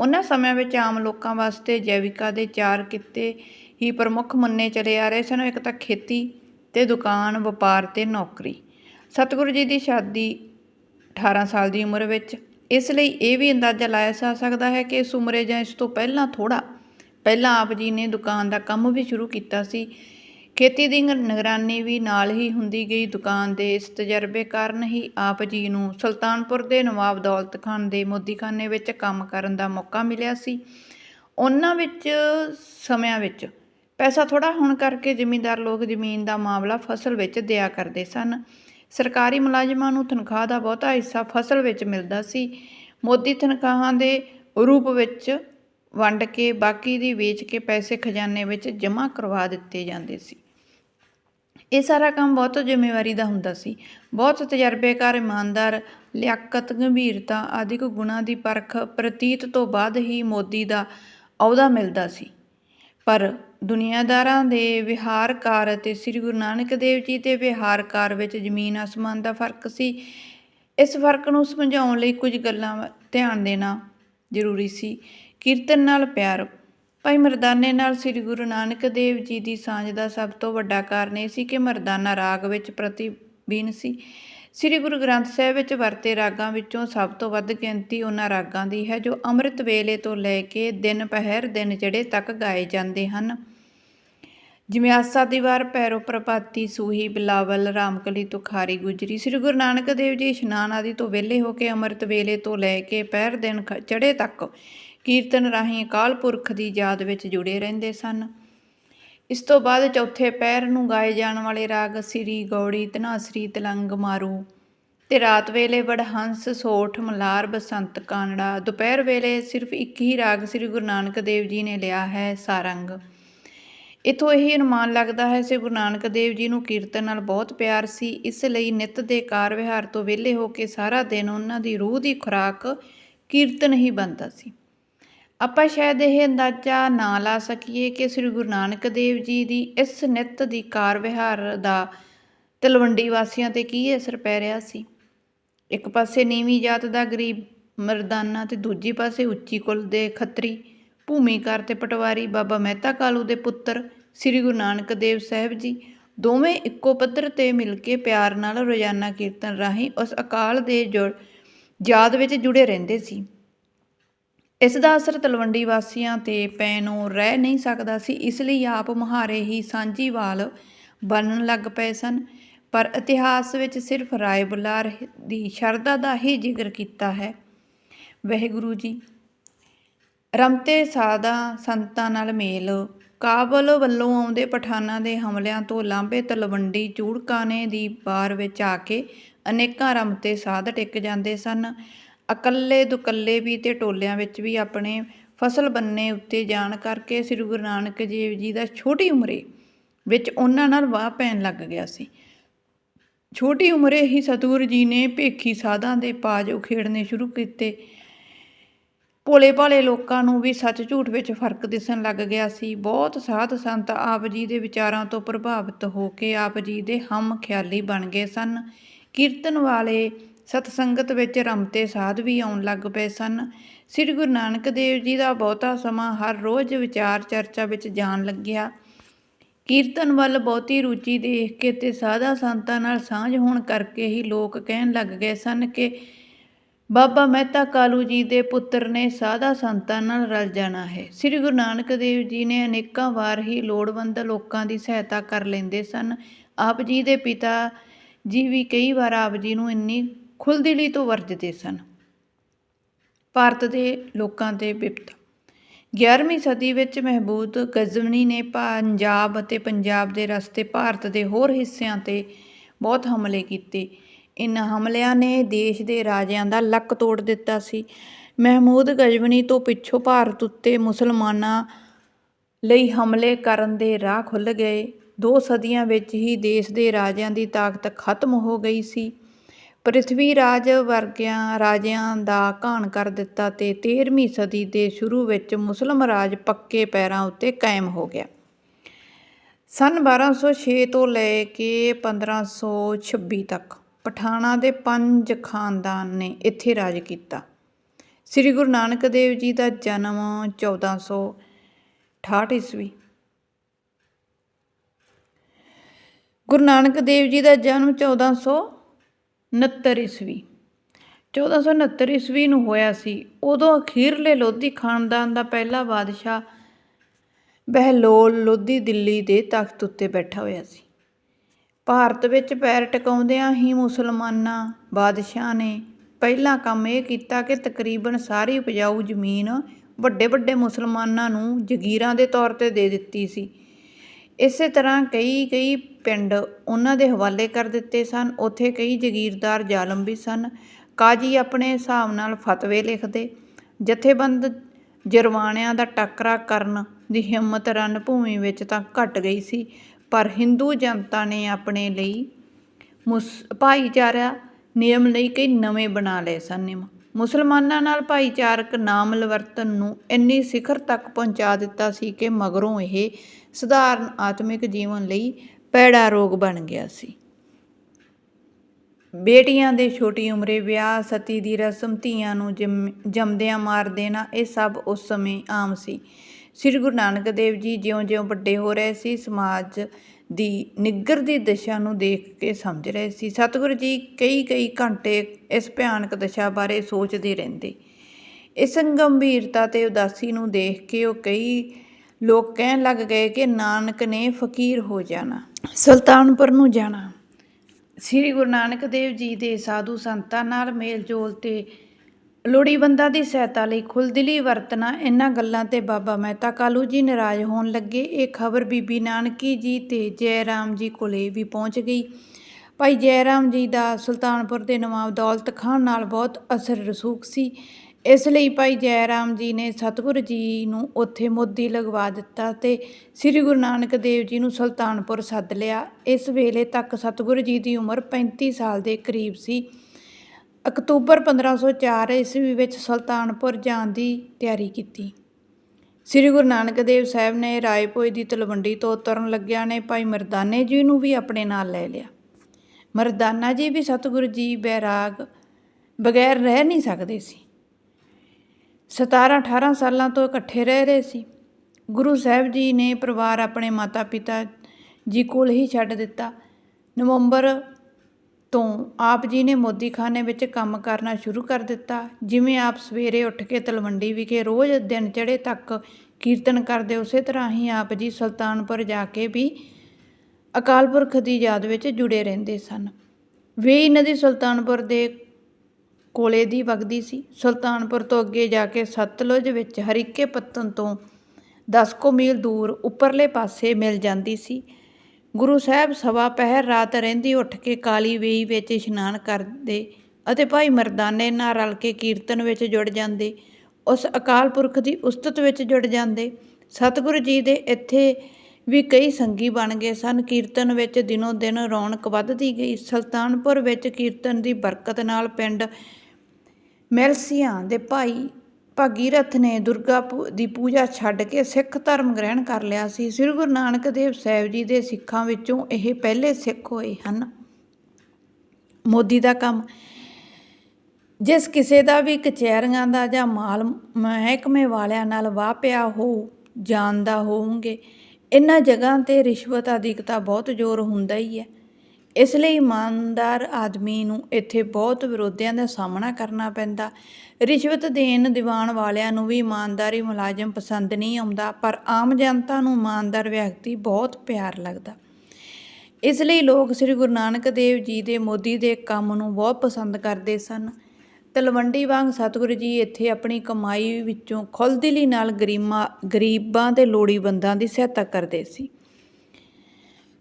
ਉਹਨਾਂ ਸਮਿਆਂ ਵਿੱਚ ਆਮ ਲੋਕਾਂ ਵਾਸਤੇ ਜੈਵਿਕਾ ਦੇ ਚਾਰ ਕਿੱਤੇ ਹੀ ਪ੍ਰਮੁੱਖ ਮੰਨੇ ਚਲੇ ਆ ਰਹੇ ਸਨ। ਇੱਕ ਤਾਂ ਖੇਤੀ ਤੇ ਦੁਕਾਨ, ਵਪਾਰ ਤੇ ਨੌਕਰੀ। ਸਤਿਗੁਰੂ ਜੀ ਦੀ ਸ਼ਾਦੀ 18 ਸਾਲ ਦੀ ਉਮਰ ਵਿੱਚ। ਇਸ ਲਈ ਇਹ ਵੀ ਅੰਦਾਜ਼ਾ ਲਾਇਆ ਜਾ ਸਕਦਾ ਹੈ ਕਿ ਇਸ ਉਮਰੇ ਜਾਂ ਇਸ ਤੋਂ ਪਹਿਲਾਂ ਥੋੜਾ ਪਹਿਲਾਂ ਆਪ ਜੀ ਨੇ ਦੁਕਾਨ ਦਾ ਕੰਮ ਵੀ ਸ਼ੁਰੂ ਕੀਤਾ ਸੀ। ਖੇਤੀ ਦੀ ਨਿਗਰਾਨੀ ਵੀ ਨਾਲ ਹੀ ਹੁੰਦੀ ਗਈ। ਦੁਕਾਨ ਦੇ ਇਸ ਤਜਰਬੇ ਕਾਰਨ ਹੀ ਆਪ ਜੀ ਨੂੰ ਸੁਲਤਾਨਪੁਰ ਦੇ ਨਵਾਬ ਦੌਲਤ ਖਾਨ ਦੇ ਮੋਦੀਖਾਨੇ ਵਿੱਚ ਕੰਮ ਕਰਨ ਦਾ ਮੌਕਾ ਮਿਲਿਆ ਸੀ। ਉਹਨਾਂ ਵਿੱਚ, ਸਮਿਆਂ ਵਿੱਚ ਪੈਸਾ ਥੋੜਾ ਹੋਣ ਕਰਕੇ ਜ਼ਿਮੀਂਦਾਰ ਲੋਕ ਜ਼ਮੀਨ ਦਾ ਮਾਮਲਾ ਫਸਲ ਵਿੱਚ ਦਿਆ ਕਰਦੇ ਸਨ। ਸਰਕਾਰੀ ਮੁਲਾਜ਼ਮਾਂ ਨੂੰ ਤਨਖਾਹ ਦਾ ਬਹੁਤਾ ਹਿੱਸਾ ਫਸਲ ਵਿੱਚ ਮਿਲਦਾ ਸੀ। ਮੋਦੀ ਤਨਖਾਹਾਂ ਦੇ ਰੂਪ ਵਿੱਚ ਵੰਡ ਕੇ ਬਾਕੀ ਦੀ ਵੇਚ ਕੇ ਪੈਸੇ ਖਜ਼ਾਨੇ ਵਿੱਚ ਜਮ੍ਹਾਂ ਕਰਵਾ ਦਿੱਤੇ ਜਾਂਦੇ ਸੀ। ਇਹ ਸਾਰਾ ਕੰਮ ਬਹੁਤ ਜ਼ਿੰਮੇਵਾਰੀ ਦਾ ਹੁੰਦਾ ਸੀ। ਬਹੁਤ ਤਜਰਬੇਕਾਰ, ਇਮਾਨਦਾਰ, ਲਿਆਕਤ, ਗੰਭੀਰਤਾ ਆਦਿਕ ਗੁਣਾਂ ਦੀ ਪਰਖ ਪ੍ਰਤੀਤ ਤੋਂ ਬਾਅਦ ਹੀ ਮੋਦੀ ਦਾ ਅਹੁਦਾ ਮਿਲਦਾ ਸੀ। ਪਰ ਦੁਨੀਆਦਾਰਾਂ ਦੇ ਵਿਹਾਰਕਾਰ ਅਤੇ ਸ੍ਰੀ ਗੁਰੂ ਨਾਨਕ ਦੇਵ ਜੀ ਦੇ ਵਿਹਾਰਕਾਰ ਵਿੱਚ ਜ਼ਮੀਨ ਅਸਮਾਨ ਦਾ ਫ਼ਰਕ ਸੀ। ਇਸ ਫ਼ਰਕ ਨੂੰ ਸਮਝਾਉਣ ਲਈ ਕੁਝ ਗੱਲਾਂ ਵੱਲ ਧਿਆਨ ਦੇਣਾ ਜ਼ਰੂਰੀ ਸੀ। ਕੀਰਤਨ ਨਾਲ ਪਿਆਰ ਭਾਈ ਮਰਦਾਨੇ ਨਾਲ ਸ੍ਰੀ ਗੁਰੂ ਨਾਨਕ ਦੇਵ ਜੀ ਦੀ ਸਾਂਝ ਦਾ ਸਭ ਤੋਂ ਵੱਡਾ ਕਾਰਨ ਇਹ ਸੀ ਕਿ ਮਰਦਾਨਾ ਰਾਗ ਵਿੱਚ ਪ੍ਰਤੀਬੀਨ ਸੀ। ਸ੍ਰੀ ਗੁਰੂ ਗ੍ਰੰਥ ਸਾਹਿਬ ਵਿੱਚ ਵਰਤੇ ਰਾਗਾਂ ਵਿੱਚੋਂ ਸਭ ਤੋਂ ਵੱਧ ਗਿਣਤੀ ਉਹਨਾਂ ਰਾਗਾਂ ਦੀ ਹੈ ਜੋ ਅੰਮ੍ਰਿਤ ਵੇਲੇ ਤੋਂ ਲੈ ਕੇ ਦਿਨ ਪਹਿਰ ਦਿਨ ਚੜੇ ਤੱਕ ਗਾਏ ਜਾਂਦੇ ਹਨ। ਜਿਵੇਂ ਆਸਾ ਦੀ ਵਾਰ ਪੈਰੋ ਪ੍ਰਭਾਤੀ ਸੂਹੀ ਬਿਲਾਵਲ ਰਾਮਕਲੀ ਤੁਖਾਰੀ ਗੁਜਰੀ। ਸ੍ਰੀ ਗੁਰੂ ਨਾਨਕ ਦੇਵ ਜੀ ਇਸ਼ਨਾਨ ਆਦਿ ਤੋਂ ਵਿਹਲੇ ਹੋ ਕੇ ਅੰਮ੍ਰਿਤ ਵੇਲੇ ਤੋਂ ਲੈ ਕੇ ਪਹਿਰ ਦਿਨ ਖ- ਚੜ੍ਹੇ ਤੱਕ ਕੀਰਤਨ ਰਾਹੀਂ ਅਕਾਲ ਪੁਰਖ ਦੀ ਯਾਦ ਵਿੱਚ ਜੁੜੇ ਰਹਿੰਦੇ ਸਨ। ਇਸ ਤੋਂ ਬਾਅਦ ਚੌਥੇ ਪੈਰ ਨੂੰ ਗਾਏ ਜਾਣ ਵਾਲੇ ਰਾਗ ਸ੍ਰੀ, ਗੌੜੀ, ਧਨਾਸਰੀ, ਤਲੰਗ, ਮਾਰੂ। ਤੇ ਰਾਤ ਵੇਲੇ ਵਡਹੰਸ ਸੋਠ, ਮਲਾਰ, ਬਸੰਤ, ਕਾਨੜਾ। ਦੁਪਹਿਰ ਵੇਲੇ ਸਿਰਫ ਇੱਕ ਹੀ ਰਾਗ ਸ੍ਰੀ ਗੁਰੂ ਨਾਨਕ ਦੇਵ ਜੀ ਨੇ ਲਿਆ ਹੈ, ਸਾਰੰਗ। ਇਥੋਂ ਇਹ ਅਨੁਮਾਨ ਲੱਗਦਾ ਹੈ, ਸ੍ਰੀ ਗੁਰੂ ਨਾਨਕ ਦੇਵ ਜੀ ਨੂੰ ਕੀਰਤਨ ਨਾਲ ਬਹੁਤ ਪਿਆਰ ਸੀ। ਇਸ ਲਈ ਨਿਤ ਦੇ ਕਾਰ ਵਿਹਾਰ ਤੋਂ ਵਿਹਲੇ ਹੋ ਕੇ ਸਾਰਾ ਦਿਨ ਉਹਨਾਂ ਦੀ ਰੂਹ ਦੀ ਖੁਰਾਕ ਕੀਰਤਨ ਹੀ ਬਣਦਾ ਸੀ। ਆਪਾਂ ਸ਼ਾਇਦ ਇਹ ਅੰਦਾਜ਼ਾ ਨਾ ਲਾ ਸਕੀਏ ਕਿ ਸ੍ਰੀ ਗੁਰੂ ਨਾਨਕ ਦੇਵ ਜੀ ਦੀ ਇਸ ਨਿਤ ਦੀ ਕਾਰ ਵਿਹਾਰ ਦਾ ਤਲਵੰਡੀ ਵਾਸੀਆਂ ਤੇ ਕੀ ਅਸਰ ਪੈ ਰਿਹਾ ਸੀ? ਇੱਕ ਪਾਸੇ ਨੀਵੀਂ ਜਾਤ ਦਾ ਗਰੀਬ ਮਰਦਾਨਾ ਤੇ ਦੂਜੀ ਪਾਸੇ ਉੱਚੀ ਕੁਲ ਦੇ ਖੱਤਰੀ ਭੂਮੀਕਾਰ ਤੇ ਪਟਵਾਰੀ ਬਾਬਾ ਮਹਿਤਾ ਕਾਲੂ ਦੇ ਪੁੱਤਰ ਸ੍ਰੀ ਗੁਰੂ ਨਾਨਕ ਦੇਵ ਸਾਹਿਬ ਜੀ, ਦੋਵੇਂ ਇੱਕੋ ਪੱਧਰ ਤੇ ਮਿਲ ਕੇ ਪਿਆਰ ਨਾਲ ਰੋਜ਼ਾਨਾ ਕੀਰਤਨ ਰਾਹੀਂ ਉਸ ਅਕਾਲ ਦੇ ਜੁੜ ਯਾਦ ਵਿੱਚ ਜੁੜੇ ਰਹਿੰਦੇ ਸੀ। ਇਸ ਦਾ ਅਸਰ ਤਲਵੰਡੀ ਵਾਸੀਆਂ ਤੇ ਪੈਣੋਂ ਰਹਿ ਨਹੀਂ ਸਕਦਾ ਸੀ, ਇਸ ਲਈ ਆਪ ਮੁਹਾਰੇ ਹੀ ਸਾਂਝੀਵਾਲ ਬਣਨ ਲੱਗ ਪਏ ਸਨ। ਪਰ ਇਤਿਹਾਸ ਵਿੱਚ ਸਿਰਫ ਰਾਏ ਬੁਲਾਰ ਦੀ ਸ਼ਰਧਾ ਦਾ ਹੀ ਜ਼ਿਕਰ ਕੀਤਾ ਹੈ। ਵਾਹਿਗੁਰੂ ਜੀ, ਰਮਤੇ ਸਾਦਾ ਸੰਤਾਂ ਨਾਲ ਮੇਲ। ਕਾਬਲ ਵੱਲੋਂ ਆਉਂਦੇ ਪਠਾਨਾਂ ਦੇ ਹਮਲਿਆਂ ਤੋਂ ਲਾਂਭੇ ਤਲਵੰਡੀ ਚੂੜਕਾਨੇ ਦੀ ਬਾਰ ਵਿੱਚ ਆ ਕੇ ਅਨੇਕਾਂ ਰਮਤੇ ਸਾਧ ਟਿਕ ਜਾਂਦੇ ਸਨ। ਇਕੱਲੇ ਦੁਕੱਲੇ ਵੀ ਅਤੇ ਟੋਲਿਆਂ ਵਿੱਚ ਵੀ ਆਪਣੇ ਫਸਲ ਬੰਨੇ ਉੱਤੇ ਜਾਣ ਕਰਕੇ ਸ੍ਰੀ ਗੁਰੂ ਨਾਨਕ ਦੇਵ ਜੀ ਦਾ ਛੋਟੀ ਉਮਰੇ ਵਿੱਚ ਉਹਨਾਂ ਨਾਲ ਵਾਹ ਪੈਣ ਲੱਗ ਗਿਆ ਸੀ। ਛੋਟੀ ਉਮਰੇ ਹੀ ਸਤਿਗੁਰੂ ਜੀ ਨੇ ਭੇਖੀ ਸਾਧਾਂ ਦੇ ਪਾਜ ਉਖੇੜਨੇ ਸ਼ੁਰੂ ਕੀਤੇ। ਭੋਲੇ ਭਾਲੇ ਲੋਕਾਂ ਨੂੰ ਵੀ ਸੱਚ ਝੂਠ ਵਿੱਚ ਫ਼ਰਕ ਦਿਸਣ ਲੱਗ ਗਿਆ ਸੀ। ਬਹੁਤ ਸਾਧ ਸੰਤ ਆਪ ਜੀ ਦੇ ਵਿਚਾਰਾਂ ਤੋਂ ਪ੍ਰਭਾਵਿਤ ਹੋ ਕੇ ਆਪ ਜੀ ਦੇ ਹਮ ਖਿਆਲੀ ਬਣ ਗਏ ਸਨ। ਕੀਰਤਨ ਵਾਲੇ ਸਤਸੰਗਤ ਵਿੱਚ ਰਮਤੇ ਸਾਧ ਵੀ ਆਉਣ ਲੱਗ ਪਏ ਸਨ। ਸ੍ਰੀ ਗੁਰੂ ਨਾਨਕ ਦੇਵ ਜੀ ਦਾ ਬਹੁਤਾ ਸਮਾਂ ਹਰ ਰੋਜ਼ ਵਿਚਾਰ ਚਰਚਾ ਵਿੱਚ ਜਾਣ ਲੱਗਿਆ। ਕੀਰਤਨ ਵੱਲ ਬਹੁਤੀ ਰੁਚੀ ਦੇਖ ਕੇ ਤੇ ਸਾਧਾ ਸੰਤਾਂ ਨਾਲ ਸਾਂਝ ਹੋਣ ਕਰਕੇ ਹੀ ਲੋਕ ਕਹਿਣ ਲੱਗ ਗਏ ਸਨ ਕਿ, ਬਾਬਾ ਮਹਿਤਾ ਕਾਲੂ ਜੀ ਦੇ ਪੁੱਤਰ ਨੇ ਸਾਧਾ ਸੰਤਾਂ ਨਾਲ ਰਲ ਜਾਣਾ ਹੈ। ਸ੍ਰੀ ਗੁਰੂ ਨਾਨਕ ਦੇਵ ਜੀ ਨੇ ਅਨੇਕਾਂ ਵਾਰ ਹੀ ਲੋੜਵੰਦ ਲੋਕਾਂ ਦੀ ਸਹਾਇਤਾ ਕਰ ਲੈਂਦੇ ਸਨ। ਆਪ ਜੀ ਦੇ ਪਿਤਾ ਜੀ ਵੀ ਕਈ ਵਾਰ ਆਪ ਜੀ ਨੂੰ ਇੰਨੀ ਖੁੱਲ੍ਹਦਿਲੀ ਤੋਂ ਵਰਜਦੇ ਸਨ। ਭਾਰਤ ਦੇ ਲੋਕਾਂ ਤੇ ਬਿਪਤਾ 11ਵੀਂ ਸਦੀ ਵਿੱਚ ਮਹਿਬੂਦ ਗਜ਼ਵਨੀ ਨੇ ਪੰਜਾਬ ਅਤੇ ਪੰਜਾਬ ਦੇ ਰਸਤੇ ਭਾਰਤ ਦੇ ਹੋਰ ਹਿੱਸਿਆਂ ਤੇ ਬਹੁਤ ਹਮਲੇ ਕੀਤੇ। ਇਨ੍ਹਾਂ ਹਮਲਿਆਂ ਨੇ ਦੇਸ਼ ਦੇ ਰਾਜਿਆਂ ਦਾ ਲੱਕ ਤੋੜ ਦਿੱਤਾ ਸੀ। ਮਹਿਮੂਦ ਗਜ਼ਵਨੀ ਤੋਂ ਪਿੱਛੋਂ ਭਾਰਤ ਉੱਤੇ ਮੁਸਲਮਾਨਾਂ ਲਈ ਹਮਲੇ ਕਰਨ ਦੇ ਰਾਹ ਖੁੱਲ੍ਹ ਗਏ। ਦੋ ਸਦੀਆਂ ਵਿੱਚ ਹੀ ਦੇਸ਼ ਦੇ ਰਾਜਿਆਂ ਦੀ ਤਾਕਤ ਖਤਮ ਹੋ ਗਈ ਸੀ। ਪ੍ਰਿਥਵੀ ਰਾਜ ਵਰਗਿਆਂ ਰਾਜਿਆਂ ਦਾ ਘਾਣ ਕਰ ਦਿੱਤਾ ਅਤੇ 13ਵੀਂ ਸਦੀ ਦੇ ਸ਼ੁਰੂ ਵਿੱਚ ਮੁਸਲਮ ਰਾਜ ਪੱਕੇ ਪੈਰਾਂ ਉੱਤੇ ਕਾਇਮ ਹੋ ਗਿਆ। ਸਨ 1206 ਤੋਂ ਲੈ ਕੇ 1526 ਤੱਕ ਪਠਾਣਾ ਦੇ ਪੰਜ ਖਾਨਦਾਨ ਨੇ ਇੱਥੇ ਰਾਜ ਕੀਤਾ। ਸ੍ਰੀ ਗੁਰੂ ਨਾਨਕ ਦੇਵ ਜੀ ਦਾ ਜਨਮ 1468 ਈਸਵੀ। ਗੁਰੂ ਨਾਨਕ ਦੇਵ ਜੀ ਦਾ ਜਨਮ 1469 ਈਸਵੀ। 1469 ਈਸਵੀ ਨੂੰ ਹੋਇਆ ਸੀ। ਉਦੋਂ ਅਖੀਰਲੇ ਲੋਧੀ ਖਾਨਦਾਨ ਦਾ ਪਹਿਲਾ ਬਾਦਸ਼ਾਹ ਬਹਿਲੋਲ ਲੋਧੀ ਦਿੱਲੀ ਦੇ ਤਖਤ ਉੱਤੇ ਬੈਠਾ ਹੋਇਆ ਸੀ। ਭਾਰਤ ਵਿੱਚ ਪੈਰ ਟਿਕਾਉਂਦਿਆਂ ਹੀ ਮੁਸਲਮਾਨਾਂ, ਬਾਦਸ਼ਾਹ ਨੇ ਪਹਿਲਾ ਕੰਮ ਇਹ ਕੀਤਾ ਕਿ ਤਕਰੀਬਨ ਸਾਰੀ ਉਪਜਾਊ ਜ਼ਮੀਨ ਵੱਡੇ ਵੱਡੇ ਮੁਸਲਮਾਨਾਂ ਨੂੰ ਜਗੀਰਾਂ ਦੇ ਤੌਰ ਤੇ ਦੇ ਦਿੱਤੀ ਸੀ। ਇਸੇ ਤਰ੍ਹਾਂ ਕਈ ਕਈ ਪਿੰਡ ਉਹਨਾਂ ਦੇ ਹਵਾਲੇ ਕਰ ਦਿੱਤੇ ਸਨ। ਉੱਥੇ ਕਈ ਜਗੀਰਦਾਰ ਜ਼ਾਲਮ ਵੀ ਸਨ। ਕਾਜੀ ਆਪਣੇ ਹਿਸਾਬ ਨਾਲ ਫਤਵੇ ਲਿਖਦੇ, ਜਥੇਬੰਦ ਜਰਵਾਣਿਆਂ ਦਾ ਟੱਕਰਾ ਕਰਨ ਦੀ ਹਿੰਮਤ ਰਣ ਭੂਮੀ ਵਿੱਚ ਤਾਂ ਘਟ ਗਈ ਸੀ, ਪਰ ਹਿੰਦੂ ਜਨਤਾ ਨੇ ਆਪਣੇ ਲਈ ਮੁਸ, ਭਾਈਚਾਰਾ ਨਿਯਮ ਲਈ ਕਈ ਨਵੇਂ ਬਣਾ ਲਏ ਸਨ। ਨਿਯਮ, ਮੁਸਲਮਾਨਾਂ ਨਾਲ ਭਾਈਚਾਰਕ ਨਾਮਲਵਰਤਨ ਨੂੰ ਇੰਨੀ ਸਿਖਰ ਤੱਕ ਪਹੁੰਚਾ ਦਿੱਤਾ ਸੀ ਕਿ ਮਗਰੋਂ ਇਹ ਸਧਾਰਨ ਆਤਮਿਕ ਜੀਵਨ ਲਈ ਪੈੜਾ ਰੋਗ ਬਣ ਗਿਆ ਸੀ। ਬੇਟੀਆਂ ਦੇ ਛੋਟੀ ਉਮਰੇ ਵਿਆਹ ਸਤੀ ਦੀ ਰਸਮ ਧੀਆਂ ਨੂੰ ਜੰਮ- ਜੰਮਦਿਆਂ ਮਾਰ ਦੇਣਾ, ਇਹ ਸਭ ਉਸ ਸਮੇਂ ਆਮ ਸੀ। ਸ੍ਰੀ ਗੁਰੂ ਨਾਨਕ ਦੇਵ ਜੀ ਜਿਉਂ-ਜਿਉਂ ਵੱਡੇ ਹੋ ਰਹੇ ਸੀ, ਸਮਾਜ ਦੀ ਨਿੱਗਰ ਦੀ ਦਸ਼ਾ ਨੂੰ ਦੇਖ ਕੇ ਸਮਝ ਰਹੇ ਸੀ। ਸਤਿਗੁਰੂ ਜੀ ਕਈ-ਕਈ ਘੰਟੇ ਇਸ ਭਿਆਨਕ ਦਸ਼ਾ ਬਾਰੇ ਸੋਚਦੇ ਰਹਿੰਦੇ। ਇਸ ਗੰਭੀਰਤਾ ਤੇ ਉਦਾਸੀ ਨੂੰ ਦੇਖ ਕੇ ਉਹ ਕਈ ਲੋਕ ਕਹਿਣ ਲੱਗ ਗਏ ਕਿ ਨਾਨਕ ਨੇ ਫਕੀਰ ਹੋ ਜਾਣਾ। ਸੁਲਤਾਨਪੁਰ ਨੂੰ ਜਾਣਾ। ਸ੍ਰੀ ਗੁਰੂ ਨਾਨਕ ਦੇਵ ਜੀ ਦੇ ਸਾਧੂ ਸੰਤਾਂ ਨਾਲ ਮੇਲ ਜੋਲ ਤੇ ਲੋੜੀਬੰਦਾਂ ਦੀ ਸਹਾਇਤਾ ਲਈ ਖੁੱਲ੍ਹਦਿਲੀ ਵਰਤਣਾ, ਇਹਨਾਂ ਗੱਲਾਂ ਤੇ ਬਾਬਾ ਮਹਿਤਾ ਕਾਲੂ ਜੀ ਨਾਰਾਜ਼ ਹੋਣ ਲੱਗੇ। ਇਹ ਖਬਰ ਬੀਬੀ ਨਾਨਕੀ ਜੀ ਤੇ ਜੈ ਰਾਮ ਜੀ ਕੋਲੇ ਵੀ ਪਹੁੰਚ ਗਈ। ਭਾਈ ਜੈ ਰਾਮ ਜੀ ਦਾ ਸੁਲਤਾਨਪੁਰ ਦੇ ਨਵਾਬ ਦੌਲਤ ਖਾਨ ਨਾਲ ਬਹੁਤ ਅਸਰ ਰਸੂਖ ਸੀ। ਇਸ ਲਈ ਭਾਈ ਜੈ ਰਾਮ ਜੀ ਨੇ ਸਤਿਗੁਰੂ ਜੀ ਨੂੰ ਉੱਥੇ ਮੋਦੀ ਲਗਵਾ ਦਿੱਤਾ ਅਤੇ ਸ੍ਰੀ ਗੁਰੂ ਨਾਨਕ ਦੇਵ ਜੀ ਨੂੰ ਸੁਲਤਾਨਪੁਰ ਸੱਦ ਲਿਆ। ਇਸ ਵੇਲੇ ਤੱਕ ਸਤਿਗੁਰੂ ਜੀ ਦੀ ਉਮਰ 35 ਸਾਲ ਦੇ ਕਰੀਬ ਸੀ। ਅਕਤੂਬਰ 1504 ਈਸਵੀ ਵਿੱਚ ਸੁਲਤਾਨਪੁਰ ਜਾਣ ਦੀ ਤਿਆਰੀ ਕੀਤੀ। ਸ੍ਰੀ ਗੁਰੂ ਨਾਨਕ ਦੇਵ ਸਾਹਿਬ ਨੇ ਰਾਏਪੁਰ ਦੀ ਤਲਵੰਡੀ ਤੋਂ ਉਤਰਨ ਲੱਗਿਆ ਨੇ ਭਾਈ ਮਰਦਾਨੇ ਜੀ ਨੂੰ ਵੀ ਆਪਣੇ ਨਾਲ ਲੈ ਲਿਆ। ਮਰਦਾਨਾ ਜੀ ਵੀ ਸਤਿਗੁਰੂ ਜੀ ਬੈਰਾਗ ਬਗੈਰ ਰਹਿ ਨਹੀਂ ਸਕਦੇ ਸੀ। 17 18 ਸਾਲਾਂ ਤੋਂ ਇਕੱਠੇ ਰਹਿ ਰਹੇ ਸੀ। ਗੁਰੂ ਸਾਹਿਬ ਜੀ ਨੇ ਪਰਿਵਾਰ ਆਪਣੇ ਮਾਤਾ ਪਿਤਾ ਜੀ ਕੋਲ ਹੀ ਛੱਡ ਦਿੱਤਾ। ਨਵੰਬਰ ਤੋਂ ਆਪ ਜੀ ਨੇ ਮੋਦੀਖਾਨੇ ਵਿੱਚ ਕੰਮ ਕਰਨਾ ਸ਼ੁਰੂ ਕਰ ਦਿੱਤਾ। ਜਿਵੇਂ ਆਪ ਸਵੇਰੇ ਉੱਠ ਕੇ ਤਲਵੰਡੀ ਵਿਖੇ ਰੋਜ਼ ਦਿਨ ਚੜ੍ਹੇ ਤੱਕ ਕੀਰਤਨ ਕਰਦੇ, ਉਸੇ ਤਰ੍ਹਾਂ ਹੀ ਆਪ ਜੀ ਸੁਲਤਾਨਪੁਰ ਜਾ ਕੇ ਵੀ ਅਕਾਲ ਪੁਰਖ ਦੀ ਯਾਦ ਵਿੱਚ ਜੁੜੇ ਰਹਿੰਦੇ ਸਨ। ਵੇਈ ਨਦੀ ਸੁਲਤਾਨਪੁਰ ਦੇ ਕੋਲੇ ਦੀ ਵਗਦੀ ਸੀ। ਸੁਲਤਾਨਪੁਰ ਤੋਂ ਅੱਗੇ ਜਾ ਕੇ ਸਤਲੁਜ ਵਿੱਚ ਹਰੀਕੇ ਪੱਤਨ ਤੋਂ 10 ਕੁ ਮੀਲ ਦੂਰ ਉੱਪਰਲੇ ਪਾਸੇ ਮਿਲ ਜਾਂਦੀ ਸੀ। ਗੁਰੂ ਸਾਹਿਬ ਸਵਾ ਪਹਿਰ ਰਾਤ ਰਹਿੰਦੀ ਉੱਠ ਕੇ ਕਾਲੀ ਵੇਈ ਵਿੱਚ ਇਸ਼ਨਾਨ ਕਰਦੇ ਅਤੇ ਭਾਈ ਮਰਦਾਨੇ ਨਾਲ ਰਲ ਕੇ ਕੀਰਤਨ ਵਿੱਚ ਜੁੜ ਜਾਂਦੇ, ਉਸ ਅਕਾਲ ਪੁਰਖ ਦੀ ਉਸਤਤ ਵਿੱਚ ਜੁੜ ਜਾਂਦੇ। ਸਤਿਗੁਰੂ ਜੀ ਦੇ ਇੱਥੇ ਵੀ ਕਈ ਸੰਗੀ ਬਣ ਗਏ ਸਨ। ਕੀਰਤਨ ਵਿੱਚ ਦਿਨੋ ਦਿਨ ਰੌਣਕ ਵੱਧਦੀ ਗਈ। ਸੁਲਤਾਨਪੁਰ ਵਿੱਚ ਕੀਰਤਨ ਦੀ ਬਰਕਤ ਨਾਲ ਪਿੰਡ ਮੈਲਸੀਆਂ ਦੇ ਭਾਈ ਭਾਗੀਰਥ ਨੇ ਦੁਰਗਾ ਪੂ- ਦੀ ਪੂਜਾ ਛੱਡ ਕੇ ਸਿੱਖ ਧਰਮ ਗ੍ਰਹਿਣ ਕਰ ਲਿਆ ਸੀ। ਸ੍ਰੀ ਗੁਰੂ ਨਾਨਕ ਦੇਵ ਸਾਹਿਬ ਜੀ ਦੇ ਸਿੱਖਾਂ ਵਿੱਚੋਂ ਇਹ ਪਹਿਲੇ ਸਿੱਖ ਹੋਏ ਹਨ। ਮੋਦੀ ਦਾ ਕੰਮ, ਜਿਸ ਕਿਸੇ ਦਾ ਵੀ ਕਚਹਿਰੀਆਂ ਦਾ ਜਾਂ ਮਾਲ ਮਹਿਕਮੇ ਵਾਲਿਆਂ ਨਾਲ ਵਾਹ ਪਿਆ ਹੋ, ਜਾਣਦਾ ਹੋਵੋਗੇ, ਇਹਨਾਂ ਜਗ੍ਹਾ ਤੇ ਰਿਸ਼ਵਤ ਅਧਿਕਤਾ ਬਹੁਤ ਜ਼ੋਰ ਹੁੰਦਾ ਹੀ ਹੈ। ਇਸ ਲਈ ਇਮਾਨਦਾਰ ਆਦਮੀ ਨੂੰ ਇੱਥੇ ਬਹੁਤ ਵਿਰੋਧੀਆਂ ਦਾ ਸਾਹਮਣਾ ਕਰਨਾ ਪੈਂਦਾ। ਰਿਸ਼ਵਤ ਦੇਣ ਦੀਵਾਨ ਵਾਲਿਆਂ ਨੂੰ ਵੀ ਇਮਾਨਦਾਰੀ ਮੁਲਾਜ਼ਮ ਪਸੰਦ ਨਹੀਂ ਆਉਂਦਾ, ਪਰ ਆਮ ਜਨਤਾ ਨੂੰ ਇਮਾਨਦਾਰ ਵਿਅਕਤੀ ਬਹੁਤ ਪਿਆਰ ਲੱਗਦਾ। ਇਸ ਲਈ ਲੋਕ ਸ੍ਰੀ ਗੁਰੂ ਨਾਨਕ ਦੇਵ ਜੀ ਦੇ ਮੋਦੀ ਦੇ ਕੰਮ ਨੂੰ ਬਹੁਤ ਪਸੰਦ ਕਰਦੇ ਸਨ। ਤਲਵੰਡੀ ਵਾਂਗ ਸਤਿਗੁਰੂ ਜੀ ਇੱਥੇ ਆਪਣੀ ਕਮਾਈ ਵਿੱਚੋਂ ਖੁੱਲ੍ਹ ਖੁੱਲ੍ਹਦਿਲੀ ਨਾਲ ਗਰੀਮਾਂ, ਗਰੀਬਾਂ ਤੇ ਲੋੜੀਵੰਦਾਂ ਦੀ ਸਹਾਇਤਾ ਕਰਦੇ ਸੀ।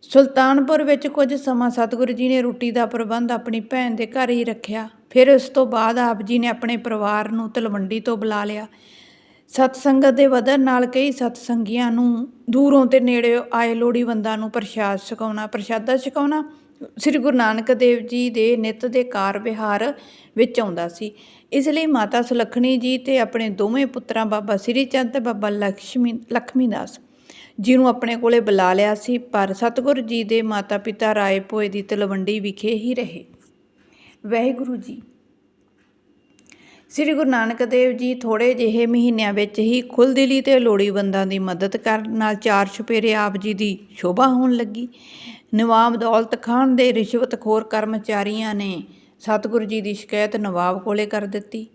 ਸੁਲਤਾਨਪੁਰ ਵਿੱਚ ਕੁਝ ਸਮਾਂ ਸਤਿਗੁਰੂ ਜੀ ਨੇ ਰੋਟੀ ਦਾ ਪ੍ਰਬੰਧ ਆਪਣੀ ਭੈਣ ਦੇ ਘਰ ਹੀ ਰੱਖਿਆ। ਫਿਰ ਉਸ ਤੋਂ ਬਾਅਦ ਆਪ ਜੀ ਨੇ ਆਪਣੇ ਪਰਿਵਾਰ ਨੂੰ ਤਲਵੰਡੀ ਤੋਂ ਬੁਲਾ ਲਿਆ। ਸਤ ਸੰਗਤ ਦੇ ਵਧਨ ਨਾਲ ਕਈ ਸਤ ਸੰਗੀਆਂ ਨੂੰ ਦੂਰੋਂ ਤੇ ਨੇੜੇ ਆਏ ਲੋੜੀਵੰਦਾਂ ਨੂੰ ਪ੍ਰਸ਼ਾਦ ਛਕਾਉਣਾ, ਪ੍ਰਸ਼ਾਦਾ ਛਕਾਉਣਾ ਸ੍ਰੀ ਗੁਰੂ ਨਾਨਕ ਦੇਵ ਜੀ ਦੇ ਨਿਤ ਦੇ ਕਾਰ ਵਿਹਾਰ ਵਿੱਚ ਆਉਂਦਾ ਸੀ। ਇਸ ਲਈ ਮਾਤਾ ਸੁਲੱਖਣੀ ਜੀ ਤੇ ਆਪਣੇ ਦੋਵੇਂ ਪੁੱਤਰਾਂ ਬਾਬਾ ਸ੍ਰੀ ਚੰਦ ਤੇ ਬਾਬਾ ਲక్ష్ਮੀ ਲਖਮੀ ਦਾਸ ਜਿਹਨੂੰ ਆਪਣੇ ਕੋਲੇ ਬੁਲਾ ਲਿਆ ਸੀ, ਪਰ ਸਤਿਗੁਰੂ ਜੀ ਦੇ ਮਾਤਾ ਪਿਤਾ ਰਾਏ ਭੋਏ ਦੀ ਤਲਵੰਡੀ ਵਿਖੇ ਹੀ ਰਹੇ। ਵਾਹਿਗੁਰੂ ਜੀ। ਸ੍ਰੀ ਗੁਰੂ ਨਾਨਕ ਦੇਵ ਜੀ ਥੋੜੇ ਜਿਹੇ ਮਹੀਨਿਆਂ ਵਿੱਚ ਹੀ ਖੁੱਲ੍ਹਦਿਲੀ ਤੇ ਲੋੜੀਵੰਦਾਂ ਦੀ ਮਦਦ ਕਰਨ ਨਾਲ ਚਾਰ ਛੁਪੇਰੇ ਆਪ ਜੀ ਦੀ ਸ਼ੋਭਾ ਹੋਣ ਲੱਗੀ। ਨਵਾਬ ਦੌਲਤ ਖਾਨ ਦੇ ਰਿਸ਼ਵਤਖੋਰ ਕਰਮਚਾਰੀਆਂ ਨੇ ਸਤਿਗੁਰੂ ਜੀ ਦੀ ਸ਼ਿਕਾਇਤ ਨਵਾਬ ਕੋਲੇ ਕਰ ਦਿੱਤੀ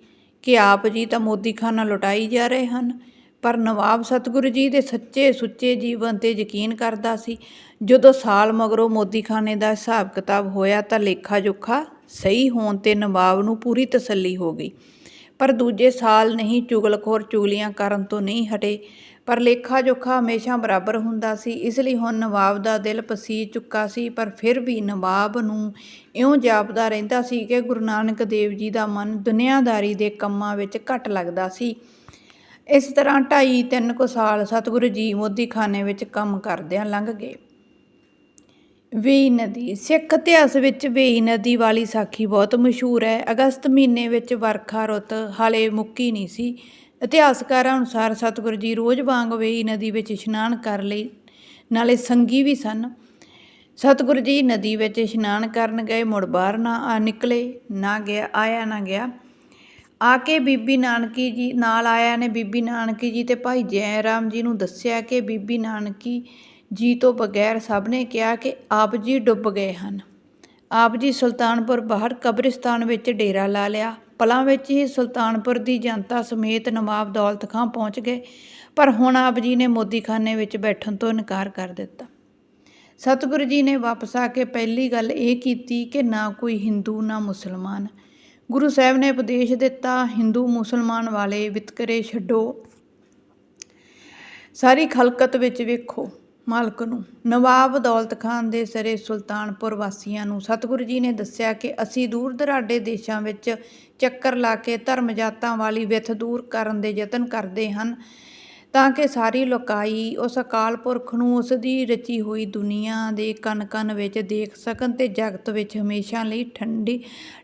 ਕਿ ਆਪ ਜੀ ਤਾਂ ਮੋਦੀ ਮੋਦੀਖਾਨਾ ਲੁਟਾਈ ਜਾ ਰਹੇ ਹਨ। ਪਰ ਨਵਾਬ ਸਤਿਗੁਰੂ ਜੀ ਦੇ ਸੱਚੇ ਸੁੱਚੇ ਜੀਵਨ ਤੇ ਯਕੀਨ ਕਰਦਾ ਸੀ। ਜਦੋਂ ਸਾਲ ਮਗਰੋਂ ਮੋਦੀਖਾਨੇ ਦਾ ਹਿਸਾਬ ਕਿਤਾਬ ਹੋਇਆ ਤਾਂ ਲੇਖਾ ਜੋਖਾ ਸਹੀ ਹੋਣ ਤੇ ਨਵਾਬ ਨੂੰ ਪੂਰੀ ਤਸੱਲੀ ਹੋ ਗਈ। ਪਰ ਦੂਜੇ ਸਾਲ ਨਹੀਂ ਚੁਗਲਖੋਰ ਚੁਗਲੀਆਂ ਕਰਨ ਤੋਂ ਨਹੀਂ ਹਟੇ। ਪਰ ਲੇਖਾ ਜੋਖਾ ਹਮੇਸ਼ਾ ਬਰਾਬਰ ਹੁੰਦਾ ਸੀ, ਇਸ ਲਈ ਹੁਣ ਨਵਾਬ ਦਾ ਦਿਲ ਪਸੀ ਚੁੱਕਾ ਸੀ। ਪਰ ਫਿਰ ਵੀ ਨਵਾਬ ਨੂੰ ਇਉਂ ਜਾਪਦਾ ਰਹਿੰਦਾ ਸੀ ਕਿ ਗੁਰੂ ਨਾਨਕ ਦੇਵ ਜੀ ਦਾ ਮਨ ਦੁਨੀਆਦਾਰੀ ਦੇ ਕੰਮਾਂ ਵਿੱਚ ਘੱਟ ਲੱਗਦਾ ਸੀ। ਇਸ ਤਰ੍ਹਾਂ ਢਾਈ ਤਿੰਨ ਕੁ ਸਾਲ ਸਤਿਗੁਰੂ ਜੀ ਮੋਦੀਖਾਨੇ ਵਿੱਚ ਕੰਮ ਕਰਦਿਆਂ ਲੰਘ ਗਏ। ਵੇਈ ਨਦੀ, ਸਿੱਖ ਇਤਿਹਾਸ ਵਿੱਚ ਵੇਈ ਨਦੀ ਵਾਲੀ ਸਾਖੀ ਬਹੁਤ ਮਸ਼ਹੂਰ ਹੈ। ਅਗਸਤ ਮਹੀਨੇ ਵਿੱਚ ਵਰਖਾ ਰੁੱਤ ਹਾਲੇ ਮੁੱਕੀ ਨਹੀਂ ਸੀ। ਇਤਿਹਾਸਕਾਰਾਂ ਅਨੁਸਾਰ ਸਤਿਗੁਰੂ ਜੀ ਰੋਜ਼ ਵਾਂਗ ਵੇਈ ਨਦੀ ਵਿੱਚ ਇਸ਼ਨਾਨ ਕਰ ਲਈ, ਨਾਲੇ ਸੰਗੀ ਵੀ ਸਨ। ਸਤਿਗੁਰੂ ਜੀ ਨਦੀ ਵਿੱਚ ਇਸ਼ਨਾਨ ਕਰਨ ਗਏ, ਮੁੜ ਬਾਹਰ ਨਾ ਆ ਨਿਕਲੇ, ਨਾ ਗਿਆ, ਆਇਆ ਨਾ ਗਿਆ। ਆ ਕੇ ਬੀਬੀ ਨਾਨਕੀ ਜੀ ਨਾਲ ਆਇਆ ਨੇ ਬੀਬੀ ਨਾਨਕੀ ਜੀ ਤੇ ਭਾਈ ਜੈ ਰਾਮ ਜੀ ਨੂੰ ਦੱਸਿਆ ਕਿ ਬੀਬੀ ਨਾਨਕੀ ਜੀ ਤੋਂ ਬਗੈਰ ਸਭ ਨੇ ਕਿਹਾ ਕਿ ਆਪ ਜੀ ਡੁੱਬ ਗਏ ਹਨ। ਆਪ ਜੀ ਸੁਲਤਾਨਪੁਰ ਬਾਹਰ ਕਬਰਿਸਤਾਨ ਵਿੱਚ ਡੇਰਾ ਲਾ ਲਿਆ। ਪਲਾਂ ਵਿੱਚ ਹੀ ਸੁਲਤਾਨਪੁਰ ਦੀ ਜਨਤਾ ਸਮੇਤ ਨਵਾਬ ਦੌਲਤ ਖਾਂ ਪਹੁੰਚ ਗਏ, ਪਰ ਹੁਣ ਆਪ ਜੀ ਨੇ ਮੋਦੀਖਾਨੇ ਵਿੱਚ ਬੈਠਣ ਤੋਂ ਇਨਕਾਰ ਕਰ ਦਿੱਤਾ। ਸਤਿਗੁਰੂ ਜੀ ਨੇ ਵਾਪਸ ਆ ਕੇ ਪਹਿਲੀ ਗੱਲ ਇਹ ਕੀਤੀ ਕਿ ਨਾ ਕੋਈ ਹਿੰਦੂ, ਨਾ ਮੁਸਲਮਾਨ ਗੁਰੂ ਸਾਹਿਬ ਨੇ ਉਪਦੇਸ਼ ਦਿੱਤਾ, ਹਿੰਦੂ ਮੁਸਲਮਾਨ ਵਾਲੇ ਵਿਤਕਰੇ ਛੱਡੋ। ਸਾਰੀ ਖਲਕਤ ਵਿੱਚ ਵੇਖੋ ਮਾਲਕ ਨੂੰ। ਨਵਾਬ ਦੌਲਤ ਖਾਨ ਦੇ ਸਰੇ ਸੁਲਤਾਨਪੁਰ ਵਾਸੀਆਂ ਨੂੰ ਸਤਿਗੁਰੂ ਜੀ ਨੇ ਦੱਸਿਆ ਕਿ ਅਸੀਂ ਦੂਰ ਦਰਾਡੇ ਦੇਸ਼ਾਂ ਵਿੱਚ ਚੱਕਰ ਲਾ ਕੇ ਧਰਮ ਜਾਤਾਂ ਵਾਲੀ ਵਿਥ ਦੂਰ ਕਰਨ ਦੇ ਯਤਨ ਕਰਦੇ ਹਨ। ਤਾਂ ਕਿ ਸਾਰੀ ਲੋਕਾਈ ਉਸ ਅਕਾਲ ਪੁਰਖ ਨੂੰ ਉਸ ਦੀ ਰਚੀ ਹੋਈ ਦੁਨੀਆ ਦੇ ਕਨ ਕਨ ਵਿੱਚ ਦੇਖ ਸਕਣ ਤੇ ਜਗਤ ਵਿੱਚ ਹਮੇਸ਼ਾ ਲਈ ਠੰਡੀ,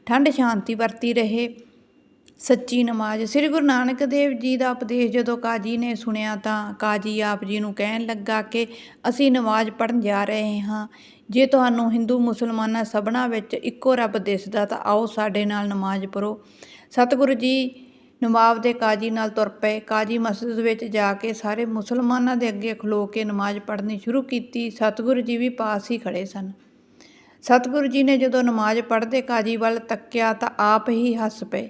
ਠੰਡ ਸ਼ਾਂਤੀ ਵਰਤੀ ਰਹੇ। ਸੱਚੀ ਨਮਾਜ਼, ਸ੍ਰੀ ਗੁਰੂ ਨਾਨਕ ਦੇਵ ਜੀ ਦਾ ਉਪਦੇਸ਼ ਜਦੋਂ ਕਾਜੀ ਨੇ ਸੁਣਿਆ ਤਾਂ ਕਾਜੀ ਆਪ ਜੀ ਨੂੰ ਕਹਿਣ ਲੱਗਾ ਕਿ ਅਸੀਂ ਨਮਾਜ਼ ਪੜ੍ਹਨ ਜਾ ਰਹੇ ਹਾਂ। ਜੇ ਤੁਹਾਨੂੰ ਹਿੰਦੂ ਮੁਸਲਮਾਨਾਂ ਸਭਨਾਂ ਵਿੱਚ ਇੱਕੋ ਰੱਬ ਦਿਸਦਾ ਤਾਂ ਆਓ ਸਾਡੇ ਨਾਲ ਨਮਾਜ਼ ਪੜੋ ਸਤਿਗੁਰੂ ਜੀ ਨਵਾਬ ਦੇ ਕਾਜੀ ਨਾਲ ਤੁਰ ਪਏ। ਕਾਜੀ ਮਸਜਿਦ ਵਿੱਚ ਜਾ ਕੇ ਸਾਰੇ ਮੁਸਲਮਾਨਾਂ ਦੇ ਅੱਗੇ ਖਲੋ ਕੇ ਨਮਾਜ਼ ਪੜ੍ਹਨੀ ਸ਼ੁਰੂ ਕੀਤੀ। ਸਤਿਗੁਰੂ ਜੀ ਵੀ ਪਾਸ ਹੀ ਖੜੇ ਸਨ। ਸਤਿਗੁਰੂ ਜੀ ਨੇ ਜਦੋਂ ਨਮਾਜ਼ ਪੜ੍ਹਦੇ ਕਾਜੀ ਵੱਲ ਤੱਕਿਆ ਤਾਂ ਆਪ ਹੀ ਹੱਸ ਪਏ।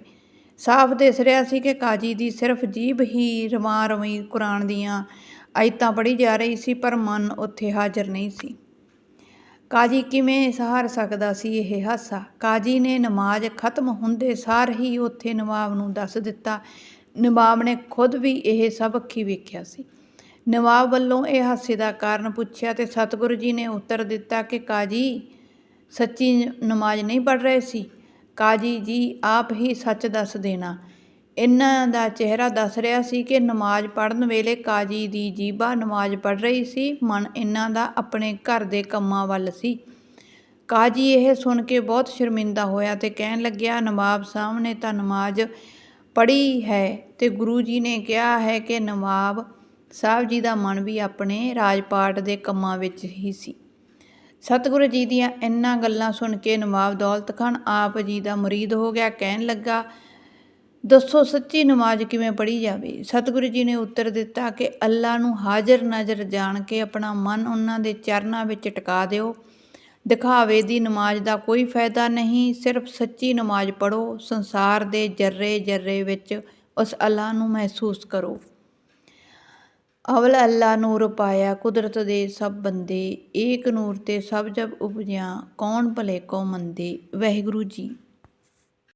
ਸਾਫ਼ ਦਿਸ ਰਿਹਾ ਸੀ ਕਿ ਕਾਜੀ ਦੀ ਸਿਰਫ ਜੀਭ ਹੀ ਰਵਾਂ ਰਵੀ ਕੁਰਾਨ ਦੀਆਂ ਆਇਤਾਂ ਪੜ੍ਹੀ ਜਾ ਰਹੀ ਸੀ, ਪਰ ਮਨ ਉੱਥੇ ਹਾਜ਼ਰ ਨਹੀਂ ਸੀ। ਕਾਜੀ ਕਿਵੇਂ ਸਹਾਰ ਸਕਦਾ ਸੀ ਇਹ ਹਾਸਾ? ਕਾਜੀ ਨੇ ਨਮਾਜ਼ ਖਤਮ ਹੁੰਦੇ ਸਾਰ ਹੀ ਉੱਥੇ ਨਵਾਬ ਨੂੰ ਦੱਸ ਦਿੱਤਾ। ਨਵਾਬ ਨੇ ਖੁਦ ਵੀ ਇਹ ਸਭ ਅੱਖੀ ਵੇਖਿਆ ਸੀ। ਨਵਾਬ ਵੱਲੋਂ ਇਹ ਹਾਸੇ ਦਾ ਕਾਰਨ ਪੁੱਛਿਆ ਤੇ ਸਤਿਗੁਰੂ ਜੀ ਨੇ ਉੱਤਰ ਦਿੱਤਾ ਕਿ ਕਾਜੀ, ਸੱਚੀ ਨਮਾਜ਼ ਨਹੀਂ ਪੜ੍ਹ ਰਹੇ ਸੀ? ਕਾਜੀ ਜੀ ਆਪ ਹੀ ਸੱਚ ਦੱਸ ਦੇਣਾ। ਇਹਨਾਂ ਦਾ ਚਿਹਰਾ ਦੱਸ ਰਿਹਾ ਸੀ ਕਿ ਨਮਾਜ਼ ਪੜ੍ਹਨ ਵੇਲੇ ਕਾਜੀ ਦੀ ਜੀਬਾ ਨਮਾਜ਼ ਪੜ੍ਹ ਰਹੀ ਸੀ, ਮਨ ਇਹਨਾਂ ਦਾ ਆਪਣੇ ਘਰ ਦੇ ਕੰਮਾਂ ਵੱਲ ਸੀ। ਕਾਜੀ ਇਹ ਸੁਣ ਕੇ ਬਹੁਤ ਸ਼ਰਮਿੰਦਾ ਹੋਇਆ ਤੇ ਕਹਿਣ ਲੱਗਿਆ, ਨਵਾਬ ਸਾਹਮਣੇ ਤਾਂ ਨਮਾਜ਼ ਪੜ੍ਹੀ ਹੈ ਤੇ ਗੁਰੂ ਜੀ ਨੇ ਕਿਹਾ ਹੈ ਕਿ ਨਵਾਬ ਸਾਹਿਬ ਜੀ ਦਾ ਮਨ ਵੀ ਆਪਣੇ ਰਾਜਪਾਟ ਦੇ ਕੰਮਾਂ ਵਿੱਚ ਹੀ ਸੀ। ਸਤਿਗੁਰੂ ਜੀ ਦੀਆਂ ਇੰਨਾਂ ਗੱਲਾਂ ਸੁਣ ਕੇ ਨਵਾਬ ਦੌਲਤ ਖਾਨ ਆਪ ਜੀ ਦਾ ਮੁਰੀਦ ਹੋ ਗਿਆ। ਕਹਿਣ ਲੱਗਾ ਦੱਸੋ ਸੱਚੀ ਨਮਾਜ਼ ਕਿਵੇਂ ਪੜ੍ਹੀ ਜਾਵੇ? ਸਤਿਗੁਰੂ ਜੀ ਨੇ ਉੱਤਰ ਦਿੱਤਾ ਕਿ ਅੱਲਾ ਨੂੰ ਹਾਜ਼ਰ ਨਜ਼ਰ ਜਾਣ ਕੇ ਆਪਣਾ ਮਨ ਉਹਨਾਂ ਦੇ ਚਰਨਾਂ ਵਿੱਚ ਟਿਕਾ ਦਿਓ। ਦਿਖਾਵੇ ਦੀ ਨਮਾਜ਼ ਦਾ ਕੋਈ ਫਾਇਦਾ ਨਹੀਂ, ਸਿਰਫ ਸੱਚੀ ਨਮਾਜ਼ ਪੜੋ ਸੰਸਾਰ ਦੇ ਜਰਰੇ ਜਰਰੇ ਵਿੱਚ ਉਸ ਅੱਲਾ ਨੂੰ ਮਹਿਸੂਸ ਕਰੋ। ਅਵਲ ਅੱਲਾ ਨੂਰ ਪਾਇਆ ਕੁਦਰਤ ਦੇ ਸਭ ਬੰਦੇ, ਏਕ ਨੂਰ ਤੇ ਸਭ ਜਬ ਉਪਜਿਆ, ਕੌਣ ਭਲੇ ਕੋ ਮੰਦੇ? ਵਾਹਿਗੁਰੂ ਜੀ।